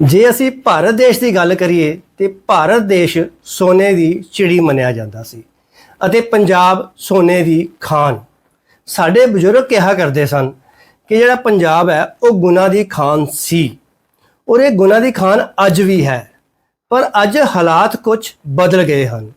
ਜੇ ਅਸੀਂ ਭਾਰਤ ਦੇਸ਼ ਦੀ ਗੱਲ ਕਰੀਏ, ਤੇ ਭਾਰਤ ਦੇਸ਼ ਸੋਨੇ ਦੀ ਚਿੜੀ ਮੰਨਿਆ ਜਾਂਦਾ ਸੀ ਅਤੇ ਪੰਜਾਬ ਸੋਨੇ ਦੀ ਖਾਨ। ਸਾਡੇ ਬਜ਼ੁਰਗ ਕਿਹਾ ਕਰਦੇ ਸਨ ਕਿ ਜਿਹੜਾ ਪੰਜਾਬ ਹੈ, ਉਹ ਗੁਨਾ ਦੀ ਖਾਨ ਸੀ ਔਰ ਇਹ ਗੁਨਾ ਦੀ ਖਾਨ ਅੱਜ ਵੀ ਹੈ, ਪਰ ਅੱਜ ਹਾਲਾਤ ਕੁਝ ਬਦਲ ਗਏ ਹਨ।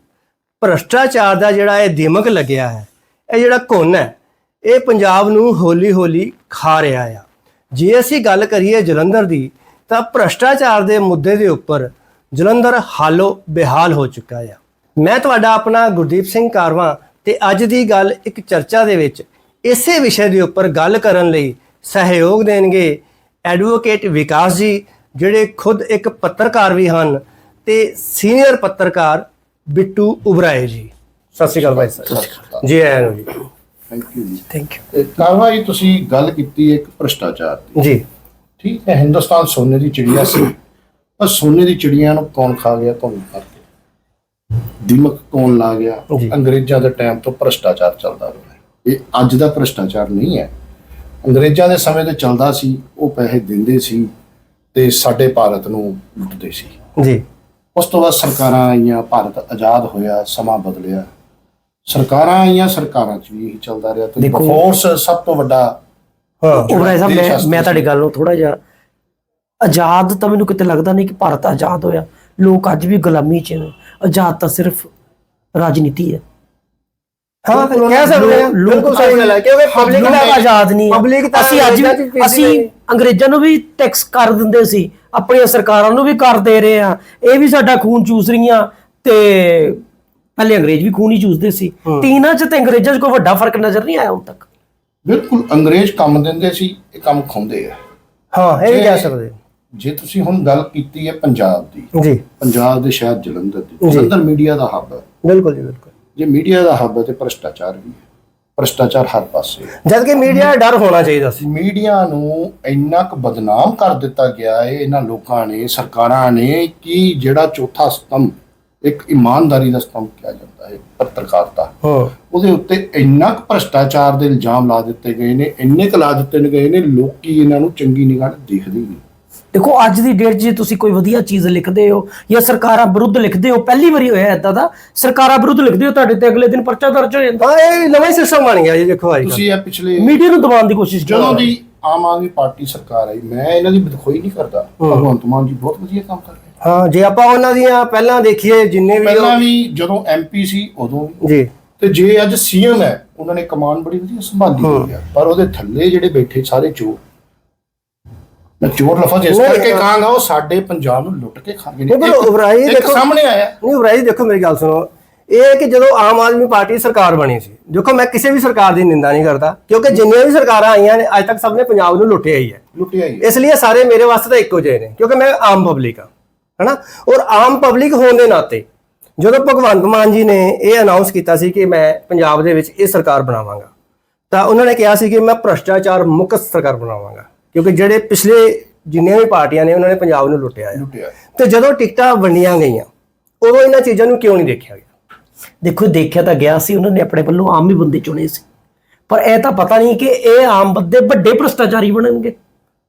ਭ੍ਰਸ਼ਟਾਚਾਰ ਦਾ ਜਿਹੜਾ ਇਹ ਦਿਮਕ ਲੱਗਿਆ ਹੈ, ਇਹ ਜਿਹੜਾ ਘੁੰਨ ਹੈ, ਇਹ ਪੰਜਾਬ ਨੂੰ ਹੌਲੀ-ਹੌਲੀ ਖਾ ਰਿਹਾ ਆ। ਜੇ ਅਸੀਂ ਗੱਲ ਕਰੀਏ ਜਲੰਧਰ ਦੀ ਤਾਂ ਭ੍ਰਸ਼ਟਾਚਾਰ ਦੇ ਮੁੱਦੇ ਦੇ ਉੱਪਰ ਜਲੰਧਰ ਹਾਲੋ ਬਿਹਾਲ ਹੋ ਚੁੱਕਾ ਆ। ਮੈਂ ਤੁਹਾਡਾ ਆਪਣਾ ਗੁਰਦੀਪ ਸਿੰਘ ਕਾਰਵਾ ਤੇ ਅੱਜ ਦੀ ਗੱਲ ਇੱਕ ਚਰਚਾ ਦੇ ਵਿੱਚ ਇਸੇ ਵਿਸ਼ੇ ਦੇ ਉੱਪਰ ਗੱਲ ਕਰਨ ਲਈ ਸਹਿਯੋਗ ਦੇਣਗੇ ਐਡਵੋਕੇਟ ਵਿਕਾਸ ਜੀ ਜਿਹੜੇ ਖੁਦ ਇੱਕ ਪੱਤਰਕਾਰ ਵੀ ਹਨ ਤੇ ਸੀਨੀਅਰ ਪੱਤਰਕਾਰ ਬਿੱਟੂ ਉਬਰਾਏ ਜੀ। ਸਤਿ ਸ਼੍ਰੀ ਅਕਾਲ ਭਾਈ ਸਾਹਿਬ। ਜੀ ਆਇਆਂ ਨੂੰ ਜੀ। ਥੈਂਕ ਯੂ ਜੀ। ਥੈਂਕ ਯੂ ਇਹ ਕਾਰਵਾਈ ਤੁਸੀਂ ਗੱਲ ਕੀਤੀ ਇੱਕ ਭ੍ਰਸ਼ਟਾਚਾਰ ਦੀ। ਜੀ। ਠੀਕ ਹੈ ਹਿੰਦੁਸਤਾਨ ਸੋਨੇ ਦੀ ਚਿੜੀਆ ਸੀ। ਪਰ ਸੋਨੇ ਦੀ ਚਿੜੀਆਂ ਨੂੰ ਕੌਣ ਖਾ ਗਿਆ ਕੌਣ ਕਰਕੇ ਦਿਮਕ ਕੌਣ ਲਾ ਗਿਆ। ਅੰਗਰੇਜ਼ਾਂ ਦੇ ਟਾਈਮ ਤੋਂ ਭ੍ਰਸ਼ਟਾਚਾਰ ਚੱਲਦਾ ਰਿਹਾ। ਇਹ ਅੱਜ ਦਾ ਭ੍ਰਸ਼ਟਾਚਾਰ ਨਹੀਂ ਹੈ। ਅੰਗਰੇਜ਼ਾਂ ਦੇ ਸਮੇਂ ਤੇ ਚੱਲਦਾ ਸੀ ਉਹ ਪੈਸੇ ਦਿੰਦੇ ਸੀ ਤੇ ਸਾਡੇ ਭਾਰਤ ਨੂੰ ਲੁੱਟਦੇ ਸੀ। ਜੀ। ਉਸ ਤੋਂ ਬਾਅਦ ਸਰਕਾਰਾਂ ਆਈਆਂ ਭਾਰਤ ਆਜ਼ਾਦ ਹੋਇਆ ਸਮਾਂ ਬਦਲਿਆ। ਸਰਕਾਰਾਂ ਆਈਆਂ ਸਰਕਾਰਾਂ 'ਚ ਵੀ ਇਹੀ ਚੱਲਦਾ ਰਿਹਾ। ਤੇ ਦੇਖੋ- ਫੋਰਸ ਸਭ ਤੋਂ ਵੱਡਾ ਹਾਂ। ਉਬਰਾਏ ਸਾਹਿਬ ਮੈਂ ਮੈਂ ਤੁਹਾਡੀ ਗੱਲ ਨੂੰ ਥੋੜਾ ਜਿਹਾ ਆਜ਼ਾਦ ਤਾਂ ਮੈਨੂੰ ਕਿਤੇ ਲੱਗਦਾ ਨਹੀਂ ਕਿ ਭਾਰਤ ਆਜ਼ਾਦ ਹੋਇਆ। ਲੋਕ ਅੱਜ ਵੀ ਗੁਲਾਮੀ 'ਚ ਨੇ। ਆਜ਼ਾਦ ਤਾਂ ਸਿਰਫ ਰਾਜਨੀਤੀ ਹੈ। ਹਾਂ ਕਹਿ ਸਕਦੇ ਹਾਂ ਲੋਕ- ਬਿਲਕੁਲ ਸਹੀ ਗੱਲ ਹੈ ਕਿਉਂਕਿ ਪਬਲਿਕ ਲੋਕ ਦਾ ਆਜ਼ਾਦ ਨਹੀਂ ਹੈ। ਪਬਲਿਕ ਤਾਂ ਅਸੀਂ ਅੱਜ ਅਸੀਂ। ਅੰਗਰੇਜ਼ਾਂ ਨੂੰ ਵੀ ਟੈਕਸ ਕਰ ਦਿੰਦੇ ਸੀ। ਆਪਣੀਆਂ ਸਰਕਾਰਾਂ ਨੂੰ ਵੀ ਕਰ ਦੇ ਰਹੇ ਆ ਇਹ ਵੀ ਸਾਡਾ ਖੂਨ ਚੂਸ ਰਹੀਆਂ ਤੇ ਪਹਿਲੇ ਅੰਗਰੇਜ਼ ਵੀ ਖੂਨ ਹੀ ਚੂਸਦੇ ਸੀ। ਤੀਨਾਂ 'ਚ ਤੇ ਅੰਗਰੇਜ਼ਾਂ 'ਚ ਕੋਈ ਵੱਡਾ ਫ਼ਰਕ ਨਜ਼ਰ ਨਹੀਂ ਆਇਆ ਹੁਣ ਤੱਕ। ਬਿਲਕੁਲ ਅੰਗਰੇਜ਼ ਕੰਮ ਦਿੰਦੇ ਸੀ ਇਹ ਕੰਮ ਖਾਉਂਦੇ ਆ। ਹਾਂ ਇਹ ਵੀ ਕਹਿ ਸਕਦੇ। ਜੇ ਤੁਸੀਂ ਹੁਣ ਗੱਲ ਕੀਤੀ ਹੈ ਪੰਜਾਬ ਦੀ ਜੀ। ਪੰਜਾਬ ਦੇ ਸ਼ਹਿਰ ਜਲੰਧਰ ਦੀ ਜਲੰਧਰ ਮੀਡੀਆ ਦਾ ਹੱਬ ਹੈ। ਬਿਲਕੁਲ ਜੀ ਬਿਲਕੁਲ। ਜੇ ਮੀਡੀਆ ਦਾ ਹੱਬ ਹੈ ਤੇ ਭ੍ਰਸ਼ਟਾਚਾਰ ਵੀ ਹੈ। ਭ੍ਰਸ਼ਟਾਚਾਰ ਹਰ ਪਾਸੇ ਹੈ। ਜਦ ਕਿ ਮੀਡੀਆ ਡਰ ਹੋਣਾ ਚਾਹੀਦਾ ਸੀ। ਮੀਡੀਆ ਨੂੰ ਇੰਨਾ ਕੁ ਬਦਨਾਮ ਕਰ ਦਿੱਤਾ ਗਿਆ ਹੈ ਇਹਨਾਂ ਲੋਕਾਂ ਨੇ ਸਰਕਾਰਾਂ ਨੇ ਕਿ ਜਿਹੜਾ ਚੌਥਾ ਸਤੰਭ ਇੱਕ ਇਮਾਨਦਾਰੀ ਦਾ ਸਤੰਭ ਕਿਹਾ ਜਾਂਦਾ ਹੈ ਪੱਤਰਕਾਰਤਾ। ਹਾਂ। ਉਹਦੇ ਉੱਤੇ ਇੰਨਾ ਕੁ ਭ੍ਰਸ਼ਟਾਚਾਰ ਦੇ ਇਲਜ਼ਾਮ ਲਾ ਦਿੱਤੇ ਗਏ ਨੇ ਇੰਨੇ ਕੁ ਲਾ ਦਿੱਤੇ ਗਏ ਨੇ ਲੋਕੀ ਇਹਨਾਂ ਨੂੰ ਚੰਗੀ ਨਿਗਾਹ ਨਾਲ ਦੇਖਦੇ ਹੀ ਨਹੀਂ। ਦੇਖੋ ਅੱਜ ਦੀ ਡੇਟ 'ਚ ਜੇ ਤੁਸੀਂ ਕੋਈ ਵਧੀਆ ਚੀਜ਼ ਲਿਖਦੇ ਹੋ ਜਾਂ ਸਰਕਾਰਾਂ ਵਿਰੁੱਧ ਲਿਖਦੇ ਹੋ ਪਹਿਲੀ ਵਾਰੀ ਹੋਇਆ ਇਦਾਂ ਦਾ ਸਰਕਾਰਾਂ ਵਿਰੁੱਧ ਲਿਖਦੇ ਹੋ ਤੁਹਾਡੇ ਤੇ ਅਗਲੇ ਦਿਨ ਪਰਚਾ ਦਰਜ ਹੋ ਜਾਂਦਾ। ਹਾਂ ਇਹ ਨਵਾਂ ਹੀ ਸਿਸਟਮ ਬਣ ਗਿਆ ਜੀ ਦੇਖੋ ਅੱਜ। ਤੁਸੀਂ ਇਹ ਪਿਛਲੇ ਮੀਡੀਆ ਨੂੰ ਦਬਾਉਣ ਦੀ ਕੋਸ਼ਿਸ਼ ਕਰ। ਜਦੋਂ ਦੀ ਆਮ ਆਦਮੀ ਪਾਰਟੀ ਸਰਕਾਰ ਆਈ ਮੈਂ ਇਹਨਾਂ ਦੀ ਬਦਖੋਈ ਨਹੀਂ ਕਰਦਾ ਭਗਵੰਤ ਮਾਨ ਜੀ ਬਹੁਤ ਵਧੀਆ ਕੰਮ ਕਰ ਰਹੇ ਨੇ। ਹਾਂ ਜੇ ਆਪਾਂ ਉਹਨਾਂ ਦੀਆਂ ਪਹਿਲਾਂ ਦੇਖੀਏ ਜਿੰਨੇ ਵੀ ਪਹਿਲਾਂ ਵੀ ਜਦੋਂ ਐਮਪੀ ਸੀ ਉਦੋਂ। ਜੀ। ਤੇ ਜੇ ਅੱਜ ਸੀਐਮ ਹੈ ਉਹਨਾਂ ਨੇ ਕਮਾਨ ਬੜੀ ਵਧੀਆ ਸੰਭਾਲੀ ਹੋਈ ਹੈ ਪਰ ਉਹਦੇ ਥੱਲੇ ਜਿਹੜੇ ਬੈਠੇ ਸਾਰੇ ਚੋਰ। ਮੈਂ ਚੋਰ ਲਫ਼ਜ਼ ਇਸ ਕਰਕੇ ਕਹਾਂਗਾ ਉਹ ਸਾਡੇ ਪੰਜਾਬ ਨੂੰ ਲੁੱਟ ਕੇ ਖਾ ਗਏ ਨੇ ਇੱਕ- ਉਬਰਾਈ ਦੇਖੋ- ਸਾਹਮਣੇ ਆਇਆ। ਨਹੀਂ ਉਬਰਾਈ ਦੇਖੋ ਮੇਰੀ ਗੱਲ ਸੁਣੋ। ਇਹ ਹੈ ਕਿ ਜਦੋਂ ਆਮ ਆਦਮੀ ਪਾਰਟੀ ਸਰਕਾਰ ਬਣੀ ਸੀ। ਦੇਖੋ ਮੈਂ ਕਿਸੇ ਵੀ ਸਰਕਾਰ ਦੀ ਨਿੰਦਾ ਨਹੀਂ ਕਰਦਾ ਕਿਉਂਕਿ ਜਿੰਨੀਆਂ ਵੀ ਸਰਕਾਰਾਂ ਆਈਆਂ ਨੇ ਅੱਜ ਤੱਕ ਸਭ ਨੇ ਪੰਜਾਬ ਨੂੰ ਲੁੱਟਿਆ ਹੀ ਹੈ। ਲੁੱਟਿਆ ਹੀ ਹੈ। ਇਸ ਲਈ ਸਾਰੇ ਮੇਰੇ ਵਾਸਤੇ ਤਾਂ ਇੱਕੋ ਜਿਹੇ ਨੇ ਕਿਉਂਕਿ ਮੈਂ ਆਮ ਪਬਲਿਕ ਆ ਹੈਨਾ? ਔਰ ਆਮ ਪਬਲਿਕ ਹੋਣ ਦੇ ਨਾਤੇ ਜਦੋਂ ਭਗਵੰਤ ਮਾਨ ਜੀ ਨੇ ਇਹ ਅਨਾਉਂਸ ਕੀਤਾ ਸੀ ਕਿ ਮੈਂ ਪੰਜਾਬ ਦੇ ਵਿੱਚ ਇਹ ਸਰਕਾਰ ਬਣਾਵਾਂਗਾ ਤਾਂ ਉਹਨਾਂ ਨੇ ਕਿਹਾ ਸੀ ਕਿ ਮੈਂ ਭ੍ਰਸ਼ਟਾਚਾਰ ਮੁਕਤ ਸਰਕਾਰ ਬਣਾਵਾਂਗਾ ਕਿਉਂਕਿ ਜਿਹੜੇ ਪਿਛਲੇ ਜਿੰਨੀਆਂ ਵੀ ਪਾਰਟੀਆਂ ਨੇ ਉਹਨਾਂ ਨੇ ਪੰਜਾਬ ਨੂੰ ਲੁੱਟਿਆ ਹੈ ਲੁੱਟਿਆ। ਤੇ ਜਦੋਂ ਟਿਕਟਾਂ ਵੰਡੀਆਂ ਗਈਆਂ ਉਦੋਂ ਇਹਨਾਂ ਚੀਜ਼ਾਂ ਨੂੰ ਕਿਉਂ ਨਹੀਂ ਦੇਖਿਆ ਗਿਆ? ਦੇਖੋ ਦੇਖਿਆ ਤਾਂ ਗਿਆ ਸੀ ਉਹਨਾਂ ਨੇ ਆਪਣੇ ਵੱਲੋਂ ਆਮ ਹੀ ਬੰਦੇ ਚੁਣੇ ਸੀ ਪਰ ਇਹ ਤਾਂ ਪਤਾ ਨਹੀਂ ਕਿ ਇਹ ਆਮ ਬੰਦੇ ਵੱਡੇ ਭ੍ਰਸ਼ਟਾਚਾਰੀ ਬਣਨਗੇ।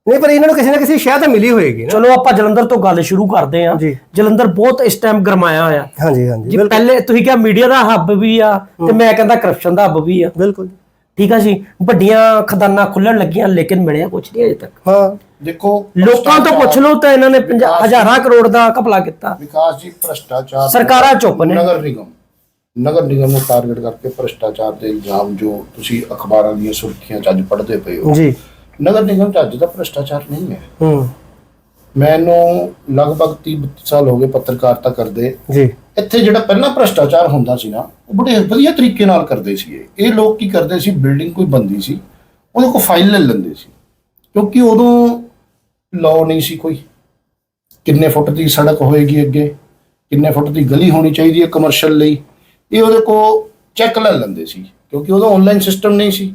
ਨਹੀਂ ਪਰ ਇਹਨਾਂ ਨੂੰ ਕਿਸੇ ਨਾ ਕਿਸੇ ਸ਼ਾਇਦ ਤਾਂ ਮਿਲੀ ਹੋਏਗੀ ਨਾ। ਚਲੋ ਆਪਾਂ ਜਲੰਧਰ ਤੋਂ ਗੱਲ ਸ਼ੁਰੂ ਕਰਦੇ ਜੀ। ਜਲੰਧਰ ਬਹੁਤ ਇਸ ਟਾਈਮ ਗਰਮਾਇਆ ਹੋਇਆ। ਹਾਂਜੀ ਹਾਂਜੀ ਜੀ ਪਹਿਲੇ ਤੁਸੀਂ ਕਿਹਾ ਮੀਡੀਆ ਦਾ ਹੱਬ ਵੀ ਆ ਤੇ ਮੈਂ ਕਹਿੰਦਾ ਕਰਪਸ਼ਨ ਦਾ ਹੱਬ ਵੀ ਆ। ਬਿਲਕੁਲ ਠੀਕ ਆ ਜੀ? ਵੱਡੀਆਂ ਖਦਾਨਾਂ ਖੁੱਲਣ ਲੱਗੀਆਂ ਲੇਕਿਨ ਮਿਲਿਆ ਕੁਝ ਨਹੀਂ ਅਜੇ ਤੱਕ। ਹਾਂ। ਦੇਖੋ ਲੋਕਾਂ ਤੋਂ ਪੁੱਛ ਲਓ ਤਾਂ ਇਹਨਾਂ ਨੇ ਪੰਜਾਹ- ਹਜ਼ਾਰਾਂ ਕਰੋੜ ਦਾ ਘਪਲਾ ਕੀਤਾ। ਵਿਕਾਸ ਜੀ ਭ੍ਰਸ਼ਟਾਚਾਰ ਸਰਕਾਰਾਂ ਚੁੱਪ ਨੇ। ਨਗਰ ਨਿਗਮ। ਨਗਰ ਨਿਗਮ ਨੂੰ ਟਾਰਗੇਟ ਕਰਕੇ ਭ੍ਰਸ਼ਟਾਚਾਰ ਦੇ ਇਲਜ਼ਾਮ ਜੋ ਤੁਸੀਂ ਅਖਬਾਰਾਂ ਦੀਆਂ ਸੁਰਖੀਆਂ ਚ ਅੱਜ ਪੜ੍ਹਦੇ ਪਏ ਹੋ। ਜੀ। ਨਗਰ ਨਿਗਮ ਚ ਅੱਜ ਦਾ ਭ੍ਰਸ਼ਟਾਚਾਰ ਨਹੀਂ ਹੈ। ਹੂੰ। ਮੈਨੂੰ ਲਗਭਗ 30 32 ਸਾਲ ਹੋ ਗਏ ਪੱਤਰਕਾਰਤਾ ਕਰਦੇ। ਜੀ। ਇੱਥੇ ਜਿਹੜਾ ਪਹਿਲਾਂ ਭ੍ਰਸ਼ਟਾਚਾਰ ਹੁੰਦਾ ਸੀ ਨਾ ਉਹ ਬੜੇ ਵਧੀਆ ਤਰੀਕੇ ਨਾਲ ਕਰਦੇ ਸੀ ਇਹ। ਇਹ ਲੋਕ ਕੀ ਕਰਦੇ ਸੀ ਬਿਲਡਿੰਗ ਕੋਈ ਬੰਦੀ ਸੀ ਉਹਦੇ ਕੋਲ ਫਾਈਲ ਲੈ ਲੈਂਦੇ ਸੀ। ਕਿਉਂਕਿ ਉਦੋਂ ਲਾਅ ਨਹੀਂ ਸੀ ਕੋਈ। ਕਿੰਨੇ ਫੁੱਟ ਦੀ ਸੜਕ ਹੋਏਗੀ ਅੱਗੇ ਕਿੰਨੇ ਫੁੱਟ ਦੀ ਗਲੀ ਹੋਣੀ ਚਾਹੀਦੀ ਹੈ ਕਮਰਸ਼ੀਅਲ ਲਈ ਇਹ ਉਹਦੇ ਕੋਲ ਚੈੱਕ ਲੈ ਲੈਂਦੇ ਸੀ। ਕਿਉਂਕਿ ਉਦੋਂ ਆਨਲਾਈਨ ਸਿਸਟਮ ਨਹੀਂ ਸੀ।